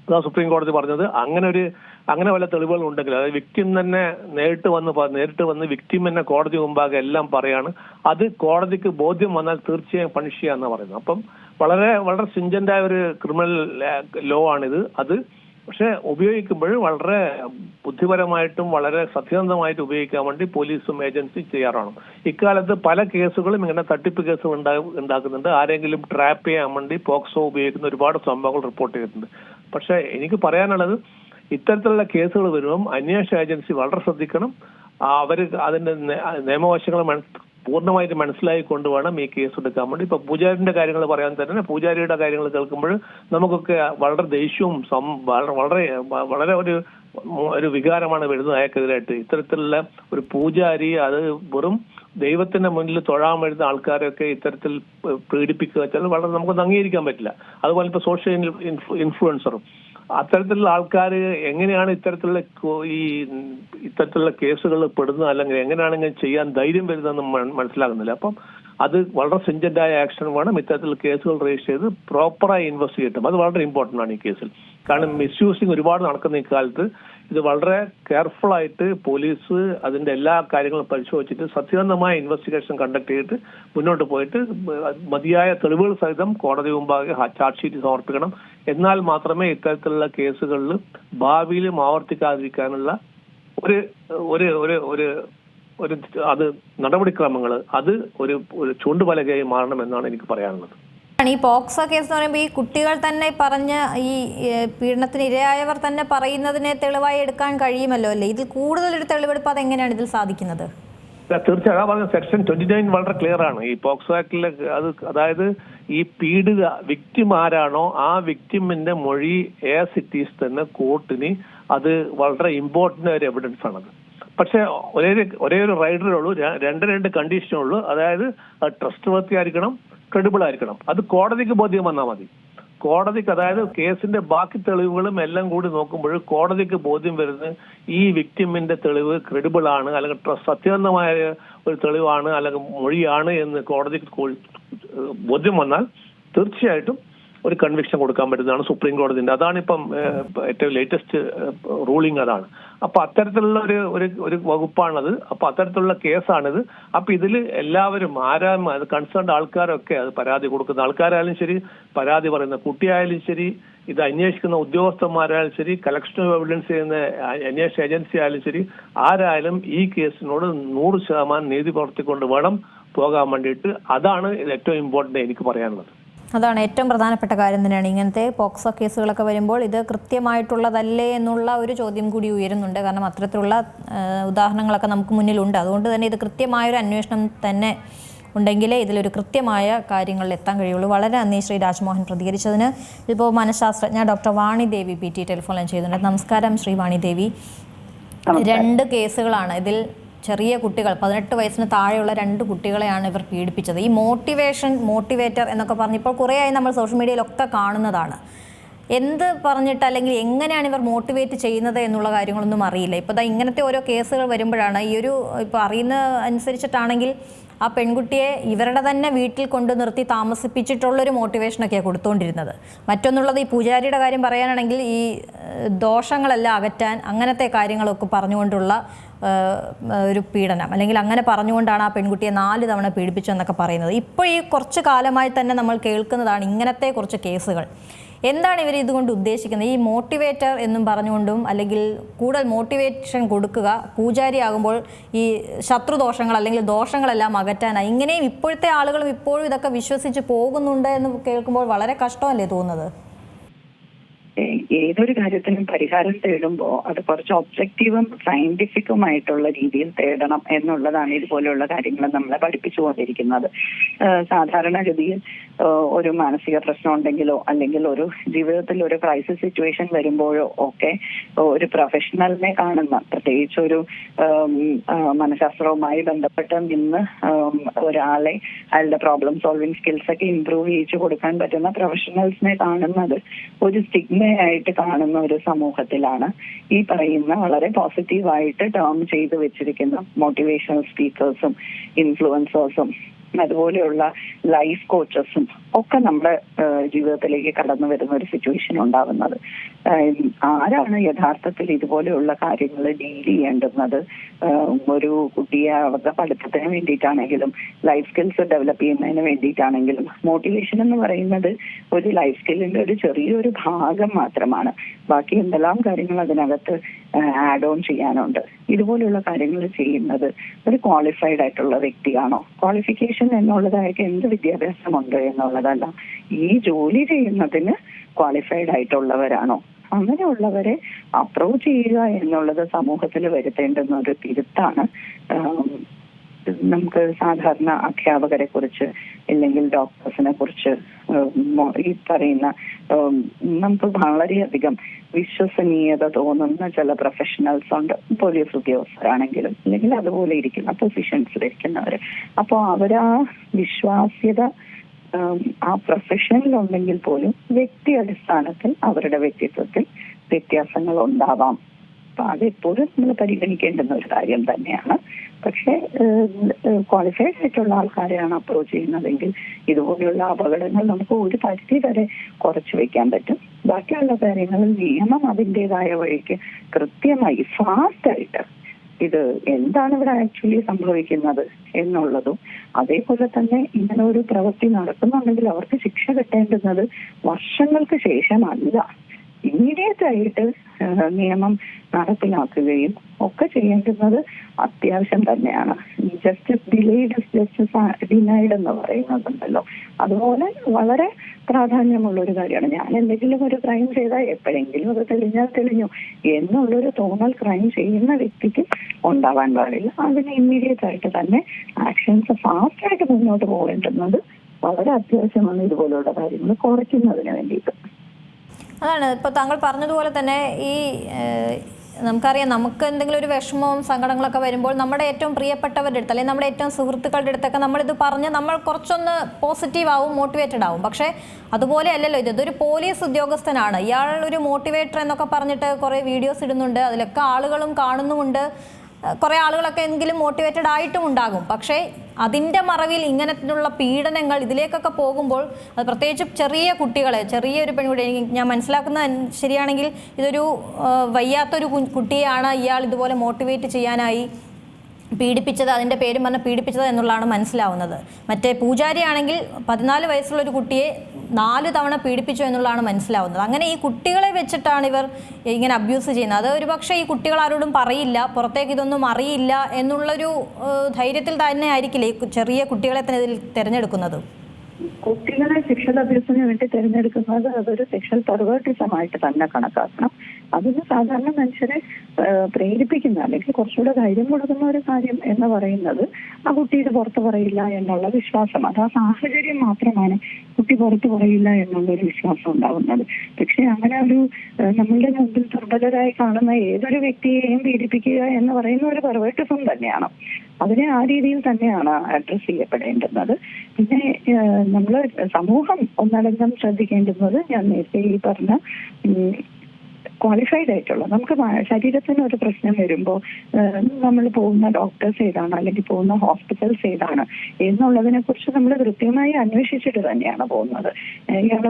അതാ സുപ്രീം കോടതി പറഞ്ഞത്. അങ്ങനെ ഒരു അങ്ങനെ വല്ല തെളിവുകൾ ഉണ്ടെങ്കിൽ അതായത് വിക്ടിം തന്നെ നേരിട്ട് വന്ന് നേരിട്ട് വന്ന് വിക്ടിം തന്നെ കോടതി മുമ്പാകെ എല്ലാം പറയാണ്. അത് കോടതിക്ക് ബോധ്യം വന്നാൽ തീർച്ചയായും പണിഷ് ചെയ്യാന്ന് പറയുന്നത്. അപ്പം വളരെ വളരെ സിഞ്ചന്റായ ഒരു ക്രിമിനൽ ലോ ആണിത്. അത് പക്ഷെ ഉപയോഗിക്കുമ്പോൾ വളരെ ബുദ്ധിപരമായിട്ടും വളരെ സത്യസന്ധമായിട്ട് ഉപയോഗിക്കാൻ വേണ്ടി പോലീസും ഏജൻസി ചെയ്യാറാണ് ഇക്കാലത്ത് പല കേസുകളും ഇങ്ങനെ തട്ടിപ്പ് കേസുകൾ ഉണ്ടാ- ഉണ്ടാക്കുന്നുണ്ട്. ആരെങ്കിലും ട്രാപ്പ് ചെയ്യാൻ വേണ്ടി പോക്സോ ഉപയോഗിക്കുന്ന ഒരുപാട് സംഭവങ്ങൾ റിപ്പോർട്ട് ചെയ്തിട്ടുണ്ട്. പക്ഷെ എനിക്ക് പറയാനുള്ളത് ഇത്തരത്തിലുള്ള കേസുകൾ വരുമ്പം അന്വേഷണ ഏജൻസി വളരെ ശ്രദ്ധിക്കണം. അവർ അതിന്റെ നിയമവശങ്ങൾ പൂർണമായിട്ട് മനസ്സിലായി കൊണ്ടുവേണം ഈ കേസ് എടുക്കാൻ വേണ്ടി. ഇപ്പൊ പൂജാരിന്റെ കാര്യങ്ങൾ പറയാൻ തന്നെ പൂജാരിയുടെ കാര്യങ്ങൾ കേൾക്കുമ്പോൾ നമുക്കൊക്കെ വളരെ ദേഷ്യവും വളരെ വളരെ ഒരു ഒരു വികാരമാണ് വരുന്നത് അയാൾക്കെതിരായിട്ട്. ഇത്തരത്തിലുള്ള ഒരു പൂജാരി അത് വെറും ദൈവത്തിന്റെ മുന്നിൽ തൊഴാൻ വരുന്ന ആൾക്കാരെയൊക്കെ ഇത്തരത്തിൽ പീഡിപ്പിക്കുക വെച്ചാൽ വളരെ നമുക്ക് അംഗീകരിക്കാൻ പറ്റില്ല. അതുപോലെ ഇപ്പൊ സോഷ്യൽ ഇൻഫ്ലുവൻസറും അത്തരത്തിലുള്ള ആൾക്കാർ എങ്ങനെയാണ് ഇത്തരത്തിലുള്ള ഈ ഇത്തരത്തിലുള്ള കേസുകൾ പെടുന്നത് അല്ലെങ്കിൽ എങ്ങനെയാണ് ഇങ്ങനെ ചെയ്യാൻ ധൈര്യം വരുന്നതെന്ന് മന- മനസ്സിലാകുന്നില്ല. അപ്പം അത് വളരെ ആയ ആക്ഷൻ വേണം. ഇത്തരത്തിൽ കേസുകൾ രജിസ്റ്റർ ചെയ്ത് പ്രോപ്പറായി ഇൻവെസ്റ്റിഗേറ്റ് ചെയ്യണം. അത് വളരെ ഇമ്പോർട്ടന്റ് ആണ് ഈ കേസിൽ. കാരണം മിസ്യൂസിങ് ഒരുപാട് നടക്കുന്ന ഈ കാലത്ത് ഇത് വളരെ കെയർഫുൾ ആയിട്ട് പോലീസ് അതിന്റെ എല്ലാ കാര്യങ്ങളും പരിശോധിച്ചിട്ട് സത്യസന്ധമായ ഇൻവെസ്റ്റിഗേഷൻ കണ്ടക്ട് ചെയ്തിട്ട് മുന്നോട്ട് പോയിട്ട് മതിയായ തെളിവുകൾ സഹിതം കോടതി മുമ്പാകെ ചാർജ് ഷീറ്റ് സമർപ്പിക്കണം. എന്നാൽ മാത്രമേ ഇത്തരത്തിലുള്ള കേസുകളിൽ ഭാവിയിലും ആവർത്തിക്കാതിരിക്കാനുള്ള ഒരു ഒരു ഒരു ഒരു ഒരു അത് നടപടിക്രമങ്ങൾ അത് ഒരു ഒരു ചൂണ്ടുപലകയായി മാറണം എന്നാണ് എനിക്ക് പറയാനുള്ളത്. ഈ പോക്സോ കേസ് എന്ന് പറയുമ്പോൾ ഈ കുട്ടികൾ തന്നെ പറഞ്ഞ ഈ പീഡനത്തിന് ഇരയായവർ തന്നെ പറയുന്നതിനെ തെളിവായി എടുക്കാൻ കഴിയുമല്ലോ അല്ലേ? ഇതിൽ കൂടുതലൊരു തെളിവെടുപ്പ് അതെങ്ങനെയാണ് ഇതിൽ സാധിക്കുന്നത്? തീർച്ചയായും പറഞ്ഞ സെക്ഷൻ ട്വന്റി നയൻ വളരെ ക്ലിയർ ആണ്. ഈ പോക്സോ ആക്ടിലെ അത് അതായത് ഈ പീഡിത വിക്ടിം ആരാണോ ആ വിക്ടിമിന്റെ മൊഴി എ ഇറ്റ് ഈസ് തന്നെ കോർട്ടിന് അത് വളരെ ഇമ്പോർട്ടന്റ് ഒരു എവിഡൻസ് ആണത്. പക്ഷേ ഒരു- ഒരേ ഒരു റൈഡറേ ഉള്ളൂ. രണ്ട് രണ്ട് കണ്ടീഷനേ ഉള്ളൂ. അതായത് ട്രസ്റ്റ് വർത്തി ആയിരിക്കണം. ക്രെഡിബിൾ ആയിരിക്കണം. അത് കോടതിക്ക് ബോധ്യം വന്നാൽ മതി. കോടതിക്ക് അതായത് കേസിന്റെ ബാക്കി തെളിവുകളും എല്ലാം കൂടി നോക്കുമ്പോൾ കോടതിക്ക് ബോധ്യം വരുന്നത് ഈ വിക്ടിമിന്റെ തെളിവ് ക്രെഡിബിൾ ആണ് അല്ലെങ്കിൽ സത്യസന്ധമായ ഒരു തെളിവാണ് അല്ലെങ്കിൽ മൊഴിയാണ് എന്ന് കോടതിക്ക് ബോധ്യം വന്നാൽ തീർച്ചയായിട്ടും ഒരു കൺവിക്ഷൻ കൊടുക്കാൻ പറ്റുന്നതാണ് സുപ്രീം കോടതിന്റെ അതാണ് ഇപ്പം ഏറ്റവും ലേറ്റസ്റ്റ് റൂളിംഗ് അതാണ്. അപ്പൊ അത്തരത്തിലുള്ള ഒരു ഒരു ഒരു വകുപ്പാണത്. അപ്പൊ അത്തരത്തിലുള്ള കേസാണിത്. അപ്പൊ ഇതിൽ എല്ലാവരും ആരാ കൺസേൺഡ് ആൾക്കാരൊക്കെ അത് പരാതി കൊടുക്കുന്ന ആൾക്കാരായാലും ശരി പരാതി പറയുന്ന കുട്ടിയായാലും ശരി ഇത് അന്വേഷിക്കുന്ന ഉദ്യോഗസ്ഥന്മാരായാലും ശരി കളക്ഷൻ ഓഫ് എവിഡൻസ് ചെയ്യുന്ന അന്വേഷണ ഏജൻസി ആയാലും ശരി ആരായാലും ഈ കേസിനോട് നൂറ് ശതമാനം നീതി പുലർത്തിക്കൊണ്ട് വേണം പോകാൻ വേണ്ടിയിട്ട്. അതാണ് ഏറ്റവും ഇമ്പോർട്ടന്റ് എനിക്ക് പറയാനുള്ളത്. അതാണ് ഏറ്റവും പ്രധാനപ്പെട്ട കാര്യം തന്നെയാണ്. ഇങ്ങനത്തെ പോക്സോ കേസുകളൊക്കെ വരുമ്പോൾ ഇത് കൃത്യമായിട്ടുള്ളതല്ലേ എന്നുള്ള ഒരു ചോദ്യം കൂടി ഉയരുന്നുണ്ട്. കാരണം അത്തരത്തിലുള്ള ഉദാഹരണങ്ങളൊക്കെ നമുക്ക് മുന്നിലുണ്ട്. അതുകൊണ്ട് തന്നെ ഇത് കൃത്യമായൊരു അന്വേഷണം തന്നെ ഉണ്ടെങ്കിലേ ഇതിലൊരു കൃത്യമായ കാര്യങ്ങളിൽ എത്താൻ കഴിയുള്ളൂ. വളരെ നന്ദി ശ്രീ രാജ്മോഹൻ പ്രതികരിച്ചതിന്. ഇപ്പോൾ മനഃശാസ്ത്രജ്ഞ doctor Vani Devi P T telephone line ചെയ്യുന്നുണ്ട്. നമസ്കാരം ശ്രീ വാണിദേവി രണ്ട് കേസുകളാണ് ഇതിൽ ചെറിയ കുട്ടികൾ പതിനെട്ട് വയസ്സിന് താഴെയുള്ള രണ്ട് കുട്ടികളെയാണ് ഇവർ പീഡിപ്പിച്ചത്. ഈ മോട്ടിവേഷൻ മോട്ടിവേറ്റർ എന്നൊക്കെ പറഞ്ഞ് ഇപ്പോൾ കുറേയായി നമ്മൾ സോഷ്യൽ മീഡിയയിലൊക്കെ കാണുന്നതാണ്. എന്ത് പറഞ്ഞിട്ട് അല്ലെങ്കിൽ എങ്ങനെയാണ് ഇവർ മോട്ടിവേറ്റ് ചെയ്യുന്നത് എന്നുള്ള കാര്യങ്ങളൊന്നും അറിയില്ല. ഇപ്പോൾ ഇങ്ങനത്തെ ഓരോ കേസുകൾ വരുമ്പോഴാണ് ഈ ഒരു ഇപ്പോൾ അറിയുന്ന അനുസരിച്ചിട്ടാണെങ്കിൽ ആ പെൺകുട്ടിയെ ഇവരുടെ തന്നെ വീട്ടിൽ കൊണ്ട് നിർത്തി താമസിപ്പിച്ചിട്ടുള്ളൊരു മോട്ടിവേഷനൊക്കെയാണ് കൊടുത്തുകൊണ്ടിരുന്നത് മറ്റൊന്നുള്ളത് ഈ പൂജാരിയുടെ കാര്യം പറയാനാണെങ്കിൽ ഈ ദോഷങ്ങളെല്ലാം അകറ്റാൻ അങ്ങനത്തെ കാര്യങ്ങളൊക്കെ പറഞ്ഞുകൊണ്ടുള്ള ഒരു പീഡനം. അല്ലെങ്കിൽ അങ്ങനെ പറഞ്ഞുകൊണ്ടാണ് ആ പെൺകുട്ടിയെ നാല് തവണ പീഡിപ്പിച്ചെന്നൊക്കെ പറയുന്നത്. ഇപ്പോൾ ഈ കുറച്ച് കാലമായി തന്നെ നമ്മൾ കേൾക്കുന്നതാണ് ഇങ്ങനത്തെ കുറച്ച് കേസുകൾ. എന്താണ് ഇവർ ഇതുകൊണ്ട് ഉദ്ദേശിക്കുന്നത്? ഈ മോട്ടിവേറ്റർ എന്നും പറഞ്ഞുകൊണ്ടും അല്ലെങ്കിൽ കൂടുതൽ മോട്ടിവേഷൻ കൊടുക്കുക പൂജാരിയാകുമ്പോൾ ഈ ശത്രുദോഷങ്ങൾ അല്ലെങ്കിൽ ദോഷങ്ങളെല്ലാം അകറ്റാനായി. ഇങ്ങനെയും ഇപ്പോഴത്തെ ആളുകളും ഇപ്പോഴും ഇതൊക്കെ വിശ്വസിച്ച് പോകുന്നുണ്ട് എന്ന് കേൾക്കുമ്പോൾ വളരെ കഷ്ടമല്ലേ തോന്നുന്നത്? ഏതൊരു കാര്യത്തിനും പരിഹാരം തേടുമ്പോൾ അത് കുറച്ച് ഒബ്ജക്റ്റീവും സയന്റിഫിക്കുമായിട്ടുള്ള രീതിയിൽ തേടണം എന്നുള്ളതാണ് ഇതുപോലെയുള്ള കാര്യങ്ങൾ നമ്മളെ പഠിപ്പിച്ചു കൊണ്ടിരിക്കുന്നത്. സാധാരണഗതിയിൽ ഒരു മാനസിക പ്രശ്നം ഉണ്ടെങ്കിലോ അല്ലെങ്കിൽ ഒരു ജീവിതത്തിൽ ഒരു ക്രൈസിസ് സിറ്റുവേഷൻ വരുമ്പോഴോ ഒക്കെ ഒരു പ്രൊഫഷണലിനെ കാണുന്ന പ്രത്യേകിച്ച് ഒരു മനഃശാസ്ത്രവുമായി ബന്ധപ്പെട്ട് നിന്ന് ഒരാളെ അയാളുടെ പ്രോബ്ലം സോൾവിങ് സ്കിൽസ് ഒക്കെ ഇംപ്രൂവ് ചെയ്യിച്ചു കൊടുക്കാൻ പറ്റുന്ന പ്രൊഫഷണൽസിനെ കാണുന്നത് ഒരു സ്റ്റിഗ്മയായിട്ട് കാണുന്ന ഒരു സമൂഹത്തിലാണ് ഈ പറയുന്ന വളരെ പോസിറ്റീവായിട്ട് ടേം ചെയ്തു വെച്ചിരിക്കുന്ന മോട്ടിവേഷണൽ സ്പീക്കേഴ്സും ഇൻഫ്ലുവൻസേഴ്സും അതുപോലെയുള്ള ലൈഫ് കോച്ചസും ഒക്കെ നമ്മുടെ ജീവിതത്തിലേക്ക് കടന്നു വരുന്ന ഒരു സിറ്റുവേഷൻ ഉണ്ടാവുന്നത്. ആരാണ് യഥാർത്ഥത്തിൽ ഇതുപോലെയുള്ള കാര്യങ്ങൾ ഡീൽ ചെയ്യേണ്ടുന്നത്? ഒരു കുട്ടിയെ അവരുടെ പഠിത്തത്തിന് വേണ്ടിയിട്ടാണെങ്കിലും ലൈഫ് സ്കിൽസ് ഡെവലപ്പ് ചെയ്യുന്നതിന് വേണ്ടിയിട്ടാണെങ്കിലും മോട്ടിവേഷൻ എന്ന് പറയുന്നത് ഒരു ലൈഫ് സ്കില്ലിന്റെ ഒരു ചെറിയൊരു ഭാഗം മാത്രമാണ്. ബാക്കി എന്തെല്ലാം കാര്യങ്ങൾ അതിനകത്ത് ആഡ് ഓൺ ചെയ്യാനുണ്ട്. ഇതുപോലെയുള്ള കാര്യങ്ങൾ ചെയ്യുന്നത് ഒരു ക്വാളിഫൈഡ് ആയിട്ടുള്ള വ്യക്തിയാണോ? ക്വാളിഫിക്കേഷൻ എന്നുള്ളതായിട്ട് എന്ത് വിദ്യാഭ്യാസമുണ്ട് എന്നുള്ളതല്ല. ഈ ജോലി ചെയ്യുന്നതിന് ക്വാളിഫൈഡ് ആയിട്ടുള്ളവരാണോ? അങ്ങനെയുള്ളവരെ അപ്രോച്ച് ചെയ്യുക എന്നുള്ളത് സമൂഹത്തിൽ വരുത്തേണ്ടുന്ന ഒരു തിരുത്താണ് നമുക്ക് സാധാരണ അധ്യാപകരെ കുറിച്ച് അല്ലെങ്കിൽ ഡോക്ടേഴ്സിനെ കുറിച്ച് ഈ പറയുന്ന നമുക്ക് വളരെയധികം വിശ്വസനീയത തോന്നുന്ന ചില പ്രൊഫഷണൽസ് ഉണ്ട്. പോലീസ് ഉദ്യോഗസ്ഥരാണെങ്കിലും അല്ലെങ്കിൽ അതുപോലെ ഇരിക്കുന്ന പൊസിഷൻസിൽ ഇരിക്കുന്നവർ അപ്പോ അവരാ വിശ്വാസ്യത ആ പ്രൊഫഷനിൽ ഉണ്ടെങ്കിൽ പോലും വ്യക്തി അടിസ്ഥാനത്തിൽ അവരുടെ വ്യക്തിത്വത്തിൽ വ്യത്യാസങ്ങൾ ഉണ്ടാവാം. അപ്പൊ അതെപ്പോഴും നമ്മൾ പരിഗണിക്കേണ്ടുന്ന ഒരു കാര്യം തന്നെയാണ്. പക്ഷേ ക്വാളിഫൈഡ് ആയിട്ടുള്ള ആൾക്കാരെയാണ് അപ്രോച്ച് ചെയ്യുന്നതെങ്കിൽ ഇതുപോലെയുള്ള അപകടങ്ങൾ നമുക്ക് ഒരു പരിധി വരെ കുറച്ചു വെക്കാൻ പറ്റും. ബാക്കിയുള്ള കാര്യങ്ങളിൽ നിയമം അതിന്റെതായ വഴിക്ക് കൃത്യമായി ഫാസ്റ്റ് ആയിട്ട് ഇത് എന്താണ് ഇവിടെ ആക്ച്വലി സംഭവിക്കുന്നത് എന്നുള്ളതും അതേപോലെ തന്നെ ഇങ്ങനെ ഒരു പ്രവൃത്തി നടക്കുന്നുണ്ടെങ്കിൽ അവർക്ക് ശിക്ഷ കിട്ടേണ്ടുന്നത് വർഷങ്ങൾക്ക് ശേഷമല്ല. ഇമ്മീഡിയറ്റ് ആയിട്ട് നിയമം നടപ്പിലാക്കുകയും ഒക്കെ ചെയ്യേണ്ടുന്നത് അത്യാവശ്യം തന്നെയാണ്. ജസ്റ്റിസ് ഡിലേഡ് ജസ്റ്റിസ് ഡിനൈഡ് എന്ന് പറയുന്നതുണ്ടല്ലോ. അതുപോലെ വളരെ പ്രാധാന്യമുള്ള ഒരു കാര്യമാണ്. ഞാൻ എന്തെങ്കിലും ഒരു ക്രൈം ചെയ്താൽ എപ്പോഴെങ്കിലും അത് തെളിഞ്ഞാൽ തെളിഞ്ഞു. എന്നുള്ളൊരു തോന്നൽ ക്രൈം ചെയ്യുന്ന വ്യക്തിക്ക് ഉണ്ടാവാൻ പാടില്ല. അതിന് ഇമ്മീഡിയറ്റ് ആയിട്ട് തന്നെ ആക്ഷൻസ് ഫാസ്റ്റ് ആയിട്ട് മുന്നോട്ട് പോകേണ്ടുന്നത് വളരെ അത്യാവശ്യമാണ് ഇതുപോലുള്ള കാര്യങ്ങൾ കുറയ്ക്കുന്നതിന് വേണ്ടിയിട്ട്. അതാണ്. ഇപ്പോൾ താങ്കൾ പറഞ്ഞതുപോലെ തന്നെ ഈ നമുക്കറിയാം നമുക്ക് എന്തെങ്കിലും ഒരു വിഷമവും സങ്കടങ്ങളൊക്കെ വരുമ്പോൾ നമ്മുടെ ഏറ്റവും പ്രിയപ്പെട്ടവരുടെ അടുത്ത് അല്ലെങ്കിൽ നമ്മുടെ ഏറ്റവും സുഹൃത്തുക്കളുടെ അടുത്തൊക്കെ നമ്മളിത് പറഞ്ഞ് നമ്മൾ കുറച്ചൊന്ന് പോസിറ്റീവ് ആവും മോട്ടിവേറ്റഡ് ആവും. പക്ഷേ അതുപോലെ അല്ലല്ലോ ഇത് ഇതൊരു പോലീസ് ഉദ്യോഗസ്ഥനാണ്. ഇയാൾ ഒരു മോട്ടിവേറ്റർ എന്നൊക്കെ പറഞ്ഞിട്ട് കുറേ വീഡിയോസ് ഇടുന്നുണ്ട്. അതിലൊക്കെ ആളുകളും കാണുന്നുമുണ്ട്. കുറേ ആളുകളൊക്കെ എങ്കിലും മോട്ടിവേറ്റഡ് ആയിട്ടും ഉണ്ടാകും. പക്ഷേ അതിന്റെ മറവിൽ ഇങ്ങനെയുള്ള പീഡനങ്ങൾ ഇതിലേക്കൊക്കെ പോകുമ്പോൾ അത് പ്രത്യേകിച്ച് ചെറിയ കുട്ടികളെ ചെറിയൊരു പെൺകുട്ടി ഞാൻ മനസ്സിലാക്കുന്ന ശരിയാണെങ്കിൽ ഇതൊരു വയ്യാത്തൊരു കുട്ടിയാണ് ഇയാൾ ഇതുപോലെ മോട്ടിവേറ്റ് ചെയ്യാനായി പീഡിപ്പിച്ചത് അതിന്റെ പേരും പറഞ്ഞ് പീഡിപ്പിച്ചത് എന്നുള്ളതാണ് മനസ്സിലാവുന്നത്. മറ്റേ പൂജാരിയാണെങ്കിൽ പതിനാല് വയസ്സുള്ള ഒരു കുട്ടിയെ നാല് തവണ പീഡിപ്പിച്ചു എന്നുള്ളതാണ് മനസ്സിലാവുന്നത്. അങ്ങനെ ഈ കുട്ടികളെ വെച്ചിട്ടാണ് ഇവർ ഇങ്ങനെ അബ്യൂസ് ചെയ്യുന്നത്. അത് ഒരുപക്ഷെ ഈ കുട്ടികൾ ആരോടും പറയില്ല പുറത്തേക്ക് ഇതൊന്നും അറിയില്ല എന്നുള്ളൊരു ധൈര്യത്തിൽ തന്നെ ആയിരിക്കില്ല ഈ ചെറിയ കുട്ടികളെ തന്നെ ഇതിൽ തിരഞ്ഞെടുക്കുന്നത്. കുട്ടികളെ സെക്ഷൽ അഭ്യൂസിന് വേണ്ടി തിരഞ്ഞെടുക്കുന്നത് അതൊരു സെക്ഷൽ പെർവേർട്ടിസമായിട്ട് തന്നെ കണക്കാക്കണം. അതിന് സാധാരണ മനുഷ്യരെ പ്രേരിപ്പിക്കുന്ന അല്ലെങ്കിൽ കുറച്ചുകൂടെ ധൈര്യം കൊടുക്കുന്ന ഒരു കാര്യം എന്ന് പറയുന്നത് ആ കുട്ടി ഇത് പുറത്തു പറയില്ല എന്നുള്ള വിശ്വാസം. അത് ആ സാഹചര്യം മാത്രമാണ് കുട്ടി പുറത്തു പറയില്ല എന്നുള്ള ഒരു വിശ്വാസം ഉണ്ടാവുന്നത്. പക്ഷെ അങ്ങനെ ഒരു നമ്മളുടെ മുമ്പിൽ ദുർബലരായി കാണുന്ന ഏതൊരു വ്യക്തിയെയും പീഡിപ്പിക്കുക എന്ന് പറയുന്ന ഒരു പെർവേർട്ടിസം തന്നെയാണ്. അതിനെ ആ രീതിയിൽ തന്നെയാണ് അഡ്രസ് ചെയ്യപ്പെടേണ്ടുന്നത്. പിന്നെ നമ്മൾ സമൂഹം ഒന്നടങ്കം ശ്രദ്ധിക്കേണ്ടുന്നത് ഞാൻ നേരത്തെ ഈ പറഞ്ഞ ക്വാളിഫൈഡ് ആയിട്ടുള്ള. നമുക്ക് ശരീരത്തിന് ഒരു പ്രശ്നം വരുമ്പോൾ നമ്മൾ പോകുന്ന ഡോക്ടേഴ്സ് ഏതാണ്? അല്ലെങ്കിൽ പോകുന്ന ഹോസ്പിറ്റൽസ് ഏതാണ്? എന്നുള്ളതിനെ കുറിച്ച് നമ്മൾ കൃത്യമായി അന്വേഷിച്ചിട്ട് തന്നെയാണ് പോകുന്നത്. ഇയാൾ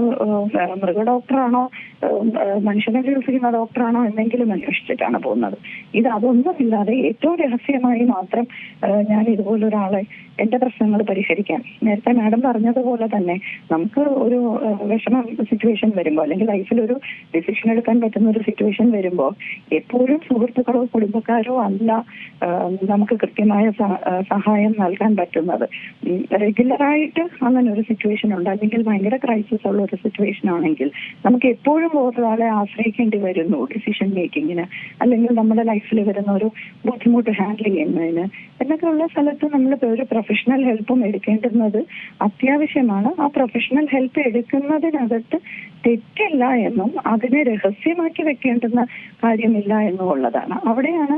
മൃഗ ഡോക്ടറാണോ മനുഷ്യനെ ചികിത്സിക്കുന്ന ഡോക്ടറാണോ എന്നെങ്കിലും അന്വേഷിച്ചിട്ടാണ് പോകുന്നത്. ഇത് അതൊന്നുമില്ലാതെ ഏറ്റവും രഹസ്യമായി മാത്രം ഞാൻ ഇതുപോലെ ഒരാളെ എന്റെ പ്രശ്നങ്ങൾ പരിഹരിക്കാൻ. നേരത്തെ മാഡം പറഞ്ഞതുപോലെ തന്നെ നമുക്ക് ഒരു വിഷമ സിറ്റുവേഷൻ വരുമ്പോൾ അല്ലെങ്കിൽ ലൈഫിൽ ഒരു ഡിസിഷൻ എടുക്കാൻ പറ്റുന്ന ഒരു സിറ്റുവേഷൻ വരുമ്പോൾ എപ്പോഴും സുഹൃത്തുക്കളോ കുടുംബക്കാരോ അല്ല നമുക്ക് കൃത്യമായ സഹായം നൽകാൻ പറ്റുന്നത്. റെഗുലറായിട്ട് അങ്ങനെ ഒരു സിറ്റുവേഷൻ ഉണ്ട്. അല്ലെങ്കിൽ ഭയങ്കര ക്രൈസിസ് ഉള്ള ഒരു സിറ്റുവേഷൻ ആണെങ്കിൽ നമുക്ക് എപ്പോഴും ഒരാളെ ആശ്രയിക്കേണ്ടി വരുന്നു ഡിസിഷൻ മേക്കിങ്ങിന് അല്ലെങ്കിൽ നമ്മുടെ ലൈഫിൽ വരുന്ന ഒരു ബുദ്ധിമുട്ട് ഹാൻഡിൽ ചെയ്യുന്നതിന്. എന്നൊക്കെ ഉള്ള സ്ഥലത്ത് നമ്മൾ ഒരു പ്രൊഫഷണൽ ഹെൽപ്പും എടുക്കേണ്ടുന്നത് അത്യാവശ്യമാണ്. ആ പ്രൊഫഷണൽ ഹെൽപ്പ് എടുക്കുന്നതിനകത്ത് തെറ്റില്ല എന്നും അതിനെ രഹസ്യമാക്കി വെക്കേണ്ടുന്ന കാര്യമില്ല എന്നുള്ളതാണ്. അവിടെയാണ്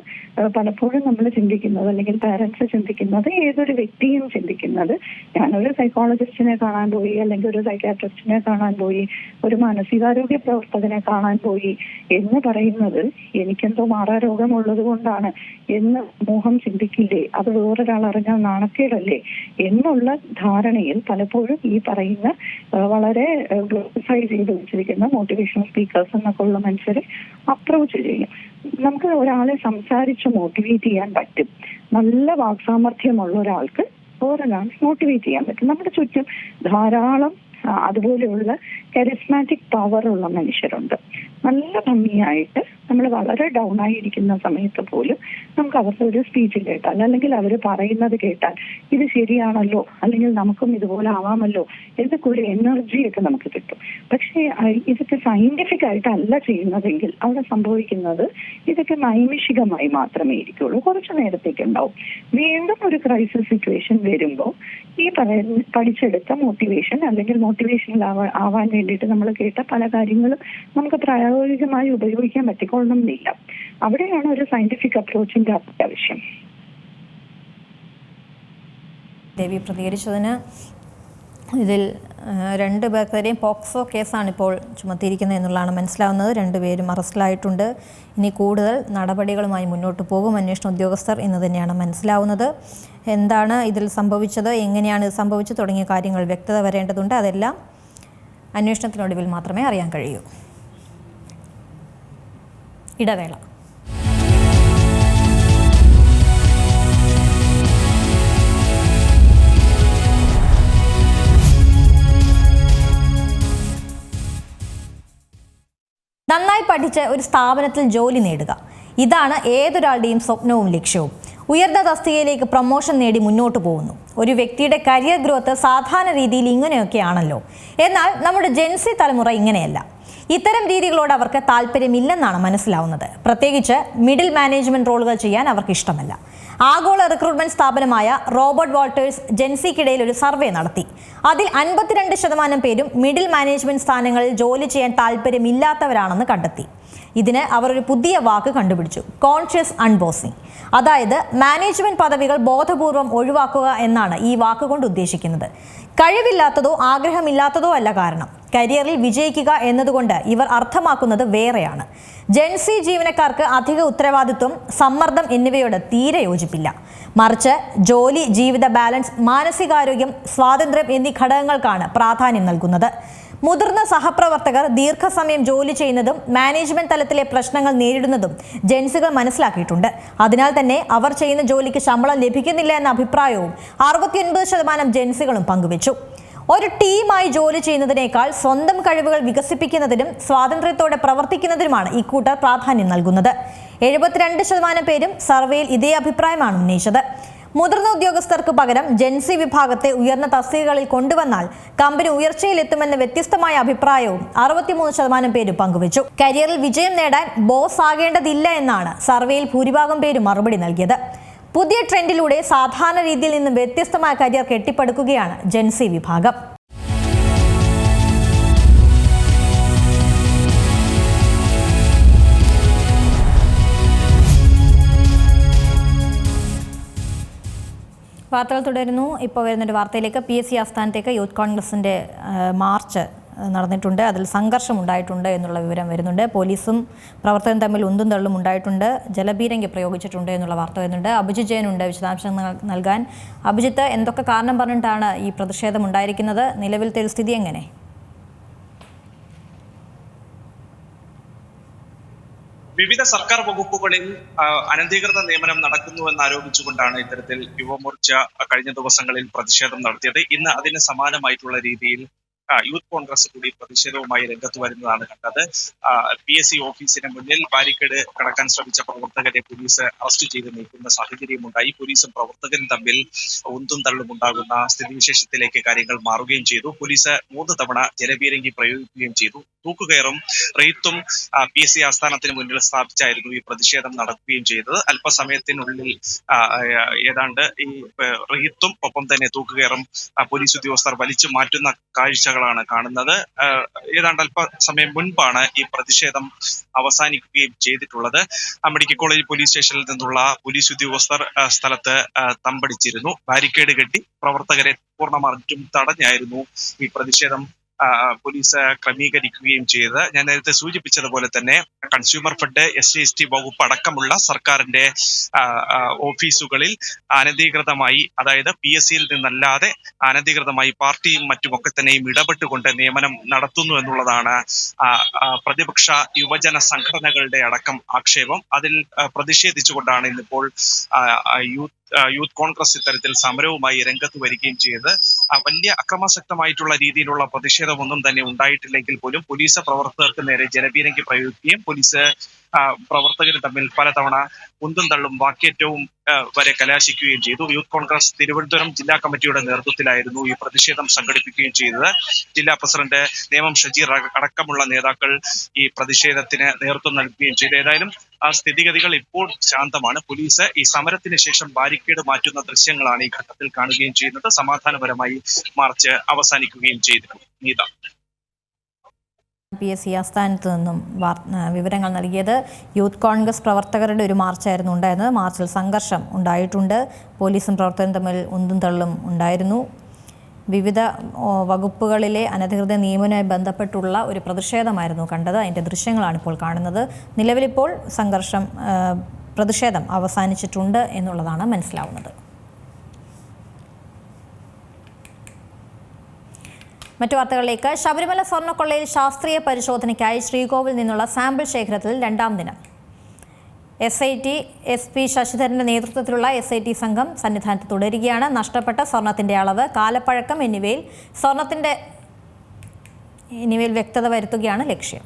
പലപ്പോഴും നമ്മൾ ചിന്തിക്കുന്നത് അല്ലെങ്കിൽ പാരന്റ്സ് ചിന്തിക്കുന്നത് ഏതൊരു വ്യക്തിയും ചിന്തിക്കുന്നത്. ഞാനൊരു സൈക്കോളജിസ്റ്റിനെ കാണാൻ പോയി അല്ലെങ്കിൽ ഒരു സൈക്കാട്രിസ്റ്റിനെ കാണാൻ പോയി ഒരു മാനസികാരോഗ്യ പ്രവർത്തകനെ കാണാൻ പോയി എന്ന് പറയുന്നത് എനിക്കെന്തോ മാറാരോഗമുള്ളത് കൊണ്ടാണ് എന്ന് മോഹം ചിന്തിക്കില്ലേ? അത് വേറൊരാൾ അറിഞ്ഞാൽ നാണക്കേടല്ലേ? എന്നുള്ള ധാരണയിൽ പലപ്പോഴും ഈ പറയുന്ന വളരെ ഗ്ലോറിഫൈ ചെയ്ത് വെച്ചിരിക്കുന്ന മോട്ടിവേഷണൽ സ്പീക്കേഴ്സ് എന്നൊക്കെ ഉള്ള മനുഷ്യരെ അപ്രോച്ച് ചെയ്യും നമുക്ക് ഒരാളെ സംസാരിച്ച് മോട്ടിവേറ്റ് ചെയ്യാൻ പറ്റും. നല്ല വാക്സാമർഥ്യമുള്ള ഒരാൾക്ക് വേറൊരാൾ മോട്ടിവേറ്റ് ചെയ്യാൻ പറ്റും. നമ്മുടെ ചുറ്റും ധാരാളം അതുപോലെയുള്ള കരിസ്മാറ്റിക് പവർ ഉള്ള മനുഷ്യരുണ്ട്. നല്ല ഭംഗിയായിട്ട് നമ്മൾ വളരെ ഡൗൺ ആയിരിക്കുന്ന സമയത്ത് പോലും നമുക്ക് അവരുടെ ഒരു സ്പീച്ച് കേട്ടാൽ അല്ലെങ്കിൽ അവർ പറയുന്നത് കേട്ടാൽ ഇത് ശരിയാണല്ലോ അല്ലെങ്കിൽ നമുക്കും ഇതുപോലെ ആവാമല്ലോ എന്നൊക്കെ ഒരു എനർജിയൊക്കെ നമുക്ക് കിട്ടും. പക്ഷേ ഇതൊക്കെ സയന്റിഫിക് ആയിട്ടല്ല ചെയ്യുന്നതെങ്കിൽ അവിടെ സംഭവിക്കുന്നത് ഇതൊക്കെ നൈമിഷികമായി മാത്രമേ ഇരിക്കുള്ളൂ. കുറച്ചു നേരത്തേക്ക് ഉണ്ടാവും. വീണ്ടും ഒരു ക്രൈസിസ് സിറ്റുവേഷൻ വരുമ്പോൾ പഠിച്ചെടുത്ത മോട്ടിവേഷൻ അല്ലെങ്കിൽ മോട്ടിവേഷനിൽ ആവാൻ വേണ്ടിയിട്ട് നമ്മൾ കേട്ട പല കാര്യങ്ങളും നമുക്ക് പ്രായോഗികമായി ഉപയോഗിക്കാൻ പറ്റിക്കൊള്ളണം എന്നില്ല അവിടെയാണ് ഒരു സയന്റിഫിക് അപ്രോച്ചിന്റെ അത്യാവശ്യം. ദേവി പ്രതികരിച്ചതിന് ഇതിൽ രണ്ട് പേർക്കെതിരെയും പോക്സോ കേസാണ് ഇപ്പോൾ ചുമത്തിയിരിക്കുന്നത് എന്നുള്ളതാണ് മനസ്സിലാവുന്നത്. രണ്ടുപേരും അറസ്റ്റിലായിട്ടുണ്ട്. ഇനി കൂടുതൽ നടപടികളുമായി മുന്നോട്ട് പോകും. അന്വേഷണ ഉദ്യോഗസ്ഥർ എന്ന് തന്നെയാണ് മനസ്സിലാവുന്നത്. എന്താണ് ഇതിൽ സംഭവിച്ചത്? എങ്ങനെയാണ് ഇത് സംഭവിച്ചത്? തുടങ്ങിയ കാര്യങ്ങൾ വ്യക്തത വരേണ്ടതുണ്ട്. അതെല്ലാം അന്വേഷണത്തിനൊടുവിൽ മാത്രമേ അറിയാൻ കഴിയൂ. ഇടവേള. നന്നായി പഠിച്ച് ഒരു സ്ഥാപനത്തിൽ ജോലി നേടുക. ഇതാണ് ഏതൊരാളുടെയും സ്വപ്നവും ലക്ഷ്യവും. ഉയർന്ന തസ്തികയിലേക്ക് പ്രൊമോഷൻ നേടി മുന്നോട്ട് പോകുന്നു. ഒരു വ്യക്തിയുടെ കരിയർ ഗ്രോത്ത് സാധാരണ രീതിയിൽ ഇങ്ങനെയൊക്കെയാണല്ലോ. എന്നാൽ നമ്മുടെ ജെൻസി തലമുറ ഇങ്ങനെയല്ല. ഇത്തരം രീതികളോട് അവർക്ക് താല്പര്യമില്ലെന്നാണ് മനസ്സിലാവുന്നത്. പ്രത്യേകിച്ച് മിഡിൽ മാനേജ്മെന്റ് റോളുകൾ ചെയ്യാൻ അവർക്ക് ഇഷ്ടമല്ല. ആഗോള റിക്രൂട്ട്മെന്റ് സ്ഥാപനമായ റോബർട്ട് വാൾട്ടേഴ്സ് ജെൻസിക്കിടയിൽ ഒരു സർവേ നടത്തി. അതിൽ അൻപത്തിരണ്ട് ശതമാനം പേരും മിഡിൽ മാനേജ്മെന്റ് സ്ഥാനങ്ങളിൽ ജോലി ചെയ്യാൻ താല്പര്യമില്ലാത്തവരാണെന്ന് കണ്ടെത്തി. ഇതിന് അവർ ഒരു പുതിയ വാക്ക് കണ്ടുപിടിച്ചു കോൺഷ്യസ് അൺബോസിംഗ് അതായത് മാനേജ്മെന്റ് പദവികൾ ബോധപൂർവം ഒഴിവാക്കുക എന്നാണ് ഈ വാക്കുകൊണ്ട് ഉദ്ദേശിക്കുന്നത്. കഴിവില്ലാത്തതോ ആഗ്രഹമില്ലാത്തതോ അല്ല കാരണം. കരിയറിൽ വിജയിക്കുക എന്നതുകൊണ്ട് ഇവർ അർത്ഥമാക്കുന്നത് വേറെയാണ്. ജെൻസി ജീവനക്കാർക്ക് അധിക ഉത്തരവാദിത്വം സമ്മർദ്ദം എന്നിവയോട് തീരെ യോജിപ്പില്ല. മറിച്ച് ജോലി ജീവിത ബാലൻസ് മാനസികാരോഗ്യം സ്വാതന്ത്ര്യം എന്നീ ഘടകങ്ങൾക്കാണ് പ്രാധാന്യം നൽകുന്നത്. മുതിർന്ന സഹപ്രവർത്തകർ ദീർഘസമയം ജോലി ചെയ്യുന്നതും മാനേജ്മെന്റ് തലത്തിലെ പ്രശ്നങ്ങൾ നേരിടുന്നതും ജെൻസുകൾ മനസ്സിലാക്കിയിട്ടുണ്ട്. അതിനാൽ തന്നെ അവർ ചെയ്യുന്ന ജോലിക്ക് ശമ്പളം ലഭിക്കുന്നില്ല എന്ന അഭിപ്രായവും അറുപത്തിയൊൻപത് ശതമാനം ജെൻസുകളും പങ്കുവച്ചു. ഒരു ടീമായി ജോലി ചെയ്യുന്നതിനേക്കാൾ സ്വന്തം കഴിവുകൾ വികസിപ്പിക്കുന്നതിനും സ്വാതന്ത്ര്യത്തോടെ പ്രവർത്തിക്കുന്നതിനുമാണ് ഇക്കൂട്ടർ പ്രാധാന്യം നൽകുന്നത്. എഴുപത്തിരണ്ട് ശതമാനം പേരും സർവേയിൽ ഇതേ അഭിപ്രായമാണ് ഉന്നയിച്ചത്. മുതിർന്ന ഉദ്യോഗസ്ഥർക്ക് പകരം ജെൻസി വിഭാഗത്തെ ഉയർന്ന തസ്തികകളിൽ കൊണ്ടുവന്നാൽ കമ്പനി ഉയർച്ചയിലെത്തുമെന്ന വ്യത്യസ്തമായ അഭിപ്രായവും അറുപത്തിമൂന്ന് ശതമാനം പേരും പങ്കുവച്ചു. കരിയറിൽ വിജയം നേടാൻ ബോസ് ആകേണ്ടതില്ല എന്നാണ് സർവേയിൽ ഭൂരിഭാഗം പേരും മറുപടി നൽകിയത്. പുതിയ ട്രെൻഡിലൂടെ സാധാരണ രീതിയിൽ നിന്ന് വ്യത്യസ്തമായ കരിയർ കെട്ടിപ്പടുക്കുകയാണ് ജെൻസി വിഭാഗം. വാർത്തകൾ തുടരുന്നു. ഇപ്പോൾ വരുന്നൊരു വാർത്തയിലേക്ക് പി എസ് സി ആസ്ഥാനത്തേക്ക് യൂത്ത് കോൺഗ്രസിന്റെ മാർച്ച് നടന്നിട്ടുണ്ട്. അതിൽ സംഘർഷം ഉണ്ടായിട്ടുണ്ട് എന്നുള്ള വിവരം വരുന്നുണ്ട്. പോലീസും പ്രവർത്തകരും തമ്മിൽ ഉന്തും തള്ളും ഉണ്ടായിട്ടുണ്ട്. ജലപീരങ്കി പ്രയോഗിച്ചിട്ടുണ്ട് എന്നുള്ള വാർത്ത വരുന്നുണ്ട്. അഭിജിത് ജയനുണ്ട് വിശദാംശങ്ങൾ നൽകാൻ. അഭിജിത്ത് എന്തൊക്കെ കാരണം പറഞ്ഞിട്ടാണ് ഈ പ്രതിഷേധം ഉണ്ടായിരിക്കുന്നത്? നിലവിലത്തെ ഒരു സ്ഥിതി എങ്ങനെ? വിവിധ സർക്കാർ വകുപ്പുകളിൽ അനധികൃത നിയമനം നടക്കുന്നുവെന്ന് ആരോപിച്ചുകൊണ്ടാണ് ഇത്തരത്തിൽ യുവമോർച്ച കഴിഞ്ഞ ദിവസങ്ങളിൽ പ്രതിഷേധം നടത്തിയത്. ഇന്ന് അതിന് സമാനമായിട്ടുള്ള രീതിയിൽ യൂത്ത് കോൺഗ്രസ് കൂടി പ്രതിഷേധവുമായി രംഗത്ത് വരുന്നതാണ് കണ്ടത്. പി എസ് സി ഓഫീസിന് മുന്നിൽ ബാരിക്കേഡ് കടക്കാൻ ശ്രമിച്ച പ്രവർത്തകരെ പോലീസ് അറസ്റ്റ് ചെയ്ത് നീക്കുന്ന സാഹചര്യമുണ്ടായി. പോലീസും പ്രവർത്തകരും തമ്മിൽ ഉന്തും തള്ളും ഉണ്ടാകുന്ന സ്ഥിതിവിശേഷത്തിലേക്ക് കാര്യങ്ങൾ മാറുകയും ചെയ്തു. പോലീസ് മൂന്ന് തവണ ജലപീരങ്കി പ്രയോഗിക്കുകയും ചെയ്തു. തൂക്കുകയറും റെയ്ത്തും പി എസ് സി ആസ്ഥാനത്തിന് മുന്നിൽ സ്ഥാപിച്ചായിരുന്നു ഈ പ്രതിഷേധം നടക്കുകയും ചെയ്തത്. അല്പസമയത്തിനുള്ളിൽ ഏതാണ്ട് ഈ റെയ്ത്തും ഒപ്പം തന്നെ തൂക്കുകയറും പോലീസ് ഉദ്യോഗസ്ഥർ വലിച്ചു മാറ്റുന്ന കാഴ്ചകളാണ് കാണുന്നത്. ഏതാണ്ട് അല്പസമയം മുൻപാണ് ഈ പ്രതിഷേധം അവസാനിക്കുകയും ചെയ്തിട്ടുള്ളത്. മെഡിക്കൽ കോളേജ് പോലീസ് സ്റ്റേഷനിൽ നിന്നുള്ള പോലീസ് ഉദ്യോഗസ്ഥർ സ്ഥലത്ത് തമ്പടിച്ചിരുന്നു. ബാരിക്കേഡ് കെട്ടി പ്രവർത്തകരെ പൂർണമായിട്ടും തടഞ്ഞായിരുന്നു ഈ പ്രതിഷേധം. പോലീസ് ക്രമീകരിക്കുകയും ചെയ്തത് ഞാൻ നേരത്തെ സൂചിപ്പിച്ചതുപോലെ തന്നെ consumer fed S C S T വകുപ്പ് അടക്കമുള്ള സർക്കാരിന്റെ ഓഫീസുകളിൽ അനധികൃതമായി അതായത് പി എസ് സിയിൽ നിന്നല്ലാതെ അനധികൃതമായി പാർട്ടിയും മറ്റുമൊക്കെ തന്നെയും ഇടപെട്ടുകൊണ്ട് നിയമനം നടത്തുന്നു എന്നുള്ളതാണ് പ്രതിപക്ഷ യുവജന സംഘടനകളുടെ അടക്കം ആക്ഷേപം. അതിൽ പ്രതിഷേധിച്ചുകൊണ്ടാണ് ഇന്നിപ്പോൾ യൂത്ത് യൂത്ത് കോൺഗ്രസ് ഇത്തരത്തിൽ സമരവുമായി രംഗത്ത് വരികയും ചെയ്തത് വലിയ അക്രമാസക്തമായിട്ടുള്ള രീതിയിലുള്ള പ്രതിഷേധമൊന്നും തന്നെ ഉണ്ടായിട്ടില്ലെങ്കിൽ പോലും പോലീസ് പ്രവർത്തകർക്ക് നേരെ ജലപീരങ്കി പ്രയോഗിക്കുകയും പോലീസ് പ്രവർത്തകർ തമ്മിൽ പലതവണ കുന്തും തള്ളും വാക്കേറ്റവും വരെ കലാശിക്കുകയും ചെയ്തു. യൂത്ത് കോൺഗ്രസ് തിരുവനന്തപുരം ജില്ലാ കമ്മിറ്റിയുടെ നേതൃത്വത്തിലായിരുന്നു ഈ പ്രതിഷേധം സംഘടിപ്പിക്കുകയും ചെയ്തത്. ജില്ലാ പ്രസിഡന്റ് നേമം ഷജീർ അട- അടക്കമുള്ള നേതാക്കൾ ഈ പ്രതിഷേധത്തിന് നേതൃത്വം നൽകുകയും ചെയ്തു. ഏതായാലും ആ സ്ഥിതിഗതികൾ ഇപ്പോൾ ശാന്തമാണ്. പോലീസ് ഈ സമരത്തിന് ശേഷം ബാരിക്കേഡ് മാറ്റുന്ന ദൃശ്യങ്ങളാണ് ഈ ഘട്ടത്തിൽ കാണുകയും ചെയ്യുന്നത്. സമാധാനപരമായി മാർച്ച് അവസാനിക്കുകയും ചെയ്തിട്ടുണ്ട് നീത. പി എസ് സി ആസ്ഥാനത്ത് നിന്നും വിവരങ്ങൾ നൽകിയത് യൂത്ത് കോൺഗ്രസ് പ്രവർത്തകരുടെ ഒരു മാർച്ചായിരുന്നു ഉണ്ടായിരുന്നത്. മാർച്ചിൽ സംഘർഷം ഉണ്ടായിട്ടുണ്ട്. പോലീസും പ്രവർത്തകരും തമ്മിൽ ഉന്തും തള്ളും ഉണ്ടായിരുന്നു. വിവിധ വകുപ്പുകളിലെ അനധികൃത നിയമനവുമായി ബന്ധപ്പെട്ടുള്ള ഒരു പ്രതിഷേധമായിരുന്നു കണ്ടത്. അതിന്റെ ദൃശ്യങ്ങളാണ് ഇപ്പോൾ കാണുന്നത്. നിലവിലിപ്പോൾ സംഘർഷം പ്രതിഷേധം അവസാനിച്ചിട്ടുണ്ട് എന്നുള്ളതാണ് മനസ്സിലാവുന്നത്. മറ്റു വാർത്തകളിലേക്ക്. ശബരിമല സ്വർണക്കൊള്ളയിൽ ശാസ്ത്രീയ പരിശോധനയ്ക്കായി ശ്രീകോവിൽ നിന്നുള്ള സാമ്പിൾ ശേഖരത്തിൽ രണ്ടാം ദിനം. S I T S P ശശിധരന്റെ നേതൃത്വത്തിലുള്ള എസ് ഐ ടി സംഘം സന്നിധാനത്ത് തുടരുകയാണ്. നഷ്ടപ്പെട്ട സ്വർണത്തിന്റെ അളവ് കാലപ്പഴക്കം എന്നിവയിൽ സ്വർണത്തിന്റെ എന്നിവയിൽ വ്യക്തത വരുത്തുകയാണ് ലക്ഷ്യം.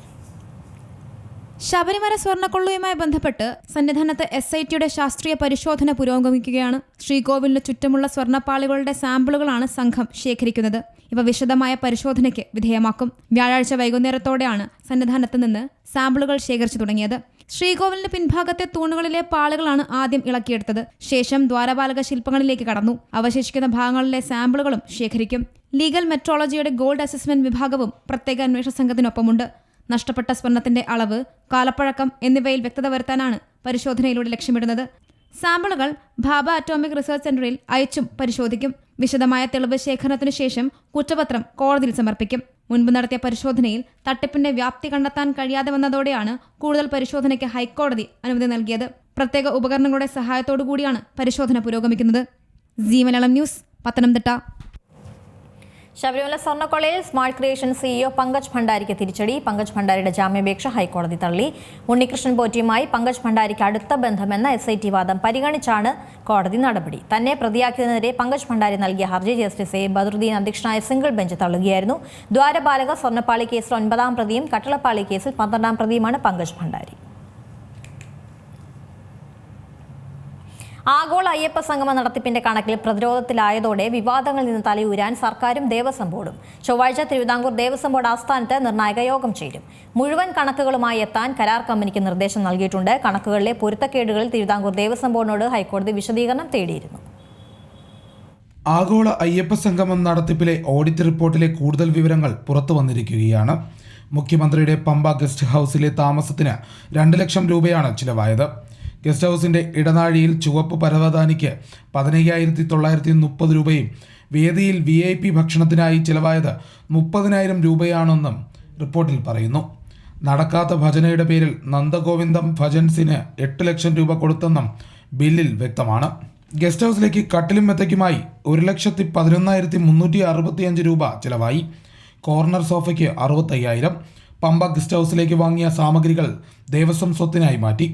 ശബരിമല സ്വർണക്കൊള്ളയുമായി ബന്ധപ്പെട്ട് സന്നിധാനത്ത് എസ് ഐ ടിയുടെ ശാസ്ത്രീയ പരിശോധന പുരോഗമിക്കുകയാണ്. ശ്രീകോവിലിന് ചുറ്റുമുള്ള സ്വർണപ്പാളികളുടെ സാമ്പിളുകളാണ് സംഘം ശേഖരിക്കുന്നത്. ഇവ വിശദമായ പരിശോധനയ്ക്ക് വിധേയമാക്കും. വ്യാഴാഴ്ച വൈകുന്നേരത്തോടെയാണ് സന്നിധാനത്ത് നിന്ന് സാമ്പിളുകൾ ശേഖരിച്ചു തുടങ്ങിയത്. ശ്രീകോവിലിന് പിൻഭാഗത്തെ തൂണുകളിലെ പാളുകളാണ് ആദ്യം ഇളക്കിയെടുത്തത്. ശേഷം ദ്വാരപാലക ശില്പങ്ങളിലേക്ക് കടന്നു. അവശേഷിക്കുന്ന ഭാഗങ്ങളിലെ സാമ്പിളുകളും ശേഖരിക്കും. ലീഗൽ മെട്രോളജിയുടെ ഗോൾഡ് അസസ്മെന്റ് വിഭാഗവും പ്രത്യേക അന്വേഷണ സംഘത്തിനൊപ്പമുണ്ട്. നഷ്ടപ്പെട്ട സ്വർണത്തിന്റെ അളവ് കാലപ്പഴക്കം എന്നിവയിൽ വ്യക്തത വരുത്താനാണ് പരിശോധനയിലൂടെ ലക്ഷ്യമിടുന്നത്. സാമ്പിളുകൾ ഭാബ അറ്റോമിക് റിസർച്ച് സെന്ററിൽ അയച്ചും പരിശോധിക്കും. വിശദമായ തെളിവ് ശേഖരണത്തിനു ശേഷം കുറ്റപത്രം കോടതിയിൽ സമർപ്പിക്കും. മുൻപ് നടത്തിയ പരിശോധനയിൽ തട്ടിപ്പിന്റെ വ്യാപ്തി കണ്ടെത്താൻ കഴിയാതെ വന്നതോടെയാണ് കൂടുതൽ പരിശോധനയ്ക്ക് ഹൈക്കോടതി അനുമതി നൽകിയത്. പ്രത്യേക ഉപകരണങ്ങളുടെ സഹായത്തോടു കൂടിയാണ് പരിശോധന പുരോഗമിക്കുന്നത്. ജി മലയാളം ന്യൂസ് പത്തനംതിട്ട. ശബരിമല സ്വർണക്കൊളയിൽ സ്മാർട്ട് ക്രിയേഷൻ സിഇഒ പങ്കജ് ഭണ്ഡാരിക്ക് തിരിച്ചടി. പങ്കജ് ഭണ്ഡാരിയുടെ ജാമ്യാപേക്ഷ ഹൈക്കോടതി തള്ളി. ഉണ്ണികൃഷ്ണൻ പോറ്റിയുമായി പങ്കജ് ഭണ്ഡാരിക്ക് അടുത്ത ബന്ധമെന്ന എസ് ഐ ടി വാദം പരിഗണിച്ചാണ് കോടതി നടപടി. തന്നെ പ്രതിയാക്കിയതിനെതിരെ പങ്കജ് ഭണ്ഡാരി നൽകിയ ഹർജി ജസ്റ്റിസ് എ. ബദറുദ്ദീൻ അധ്യക്ഷനായ സിംഗിൾ ബെഞ്ച് തള്ളുകയായിരുന്നു. ദ്വാരപാലക സ്വർണപ്പാളി കേസിൽ ഒൻപതാം പ്രതിയും കട്ടളപ്പാളി കേസിൽ പന്ത്രണ്ടാം പ്രതിയുമാണ് പങ്കജ് ഭണ്ഡാരി. ആഗോള അയ്യപ്പ സംഗമ നടത്തിപ്പിന്റെ കണക്കിൽ പ്രതിരോധത്തിലായതോടെ വിവാദങ്ങളിൽ നിന്ന് തലയൂരാൻ സർക്കാരും ദേവസ്വം ബോർഡും. ചൊവ്വാഴ്ച തിരുവിതാംകൂർ ദേവസ്വം ബോർഡ് ആസ്ഥാനത്ത് നിർണായക യോഗം ചേരും. മുഴുവൻ കണക്കുകളുമായി എത്താൻ കരാർ കമ്പനിക്ക് നിർദ്ദേശം നൽകിയിട്ടുണ്ട്. കണക്കുകളിലെ പൊരുത്തക്കേടുകളിൽ തിരുവിതാംകൂർ ദേവസ്വം ബോർഡിനോട് ഹൈക്കോടതി വിശദീകരണം തേടിയിരുന്നു. ആഗോള അയ്യപ്പ സംഗമം നടത്തിപ്പിലെ ഓഡിറ്റ് റിപ്പോർട്ടിലെ കൂടുതൽ വിവരങ്ങൾ പുറത്തു വന്നിരിക്കുകയാണ്. മുഖ്യമന്ത്രിയുടെ പമ്പ ഗസ്റ്റ് ഹൗസിലെ താമസത്തിന് രണ്ട് ലക്ഷം രൂപയാണ് ചിലവായത്. ഗസ്റ്റ് ഹൗസിന്റെ ഇടനാഴിയിൽ ചുവപ്പ് പരവതാനിക്ക് പതിനയ്യായിരത്തി തൊള്ളായിരത്തി മുപ്പത് രൂപയും വേദിയിൽ വി ഐ പി ഭക്ഷണത്തിനായി ചിലവായത് മുപ്പതിനായിരം രൂപയാണെന്നും റിപ്പോർട്ടിൽ പറയുന്നു. നടക്കാത്ത ഭജനയുടെ പേരിൽ നന്ദഗോവിന്ദം ഭജൻസിന് എട്ട് ലക്ഷം രൂപ കൊടുത്തെന്നും ബില്ലിൽ വ്യക്തമാണ്. ഗസ്റ്റ് ഹൗസിലേക്ക് കട്ടിലും മെത്തയ്ക്കുമായി ഒരു ലക്ഷത്തി പതിനൊന്നായിരത്തി മുന്നൂറ്റി അറുപത്തിയഞ്ച് രൂപ ചിലവായി. കോർണർ സോഫയ്ക്ക് അറുപത്തയ്യായിരം. പമ്പ ഗസ്റ്റ് ഹൗസിലേക്ക് വാങ്ങിയ സാമഗ്രികൾ ദേവസ്വം സ്വത്തിനായി മാറ്റി.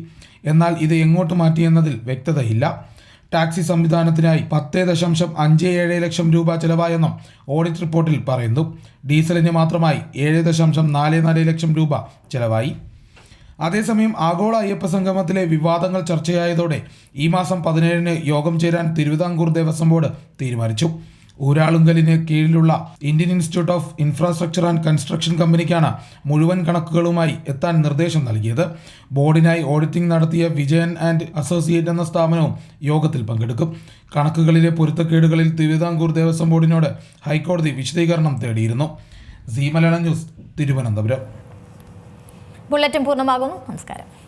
എന്നാൽ ഇത് എങ്ങോട്ട് മാറ്റിയെന്നതിൽ വ്യക്തതയില്ല. ടാക്സി സംവിധാനത്തിനായി പത്ത് ദശാംശം അഞ്ച് ഏഴ് ലക്ഷം രൂപ ചെലവായെന്നും ഓഡിറ്റ് റിപ്പോർട്ടിൽ പറയുന്നു. ഡീസലിന് മാത്രമായി ഏഴ് ദശാംശം നാല് നാല് ലക്ഷം രൂപ ചെലവായി. അതേസമയം ആഗോള അയ്യപ്പ സംഗമത്തിലെ വിവാദങ്ങൾ ചർച്ചയായതോടെ ഈ മാസം പതിനേഴിന് യോഗം ചേരാൻ തിരുവിതാംകൂർ ദേവസ്വം ബോർഡ് തീരുമാനിച്ചു. ഊരാളുങ്കലിന് കീഴിലുള്ള Indian institute of infrastructure and construction കമ്പനിക്കാണ് മുഴുവൻ കണക്കുകളുമായി എത്താൻ നിർദ്ദേശം നൽകിയത്. ബോർഡിനായി ഓഡിറ്റിംഗ് നടത്തിയ വിജയൻ ആൻഡ് അസോസിയേറ്റ് എന്ന സ്ഥാപനവും യോഗത്തിൽ പങ്കെടുക്കും. കണക്കുകളിലെ പൊരുത്തക്കേടുകളിൽ തിരുവിതാംകൂർ ദേവസ്വം ബോർഡിനോട് ഹൈക്കോടതി വിശദീകരണം തേടിയിരുന്നു. C Malayalam news Thiruvananthapuram. Bulletin പൂർണമാകുന്നു നമസ്കാരം.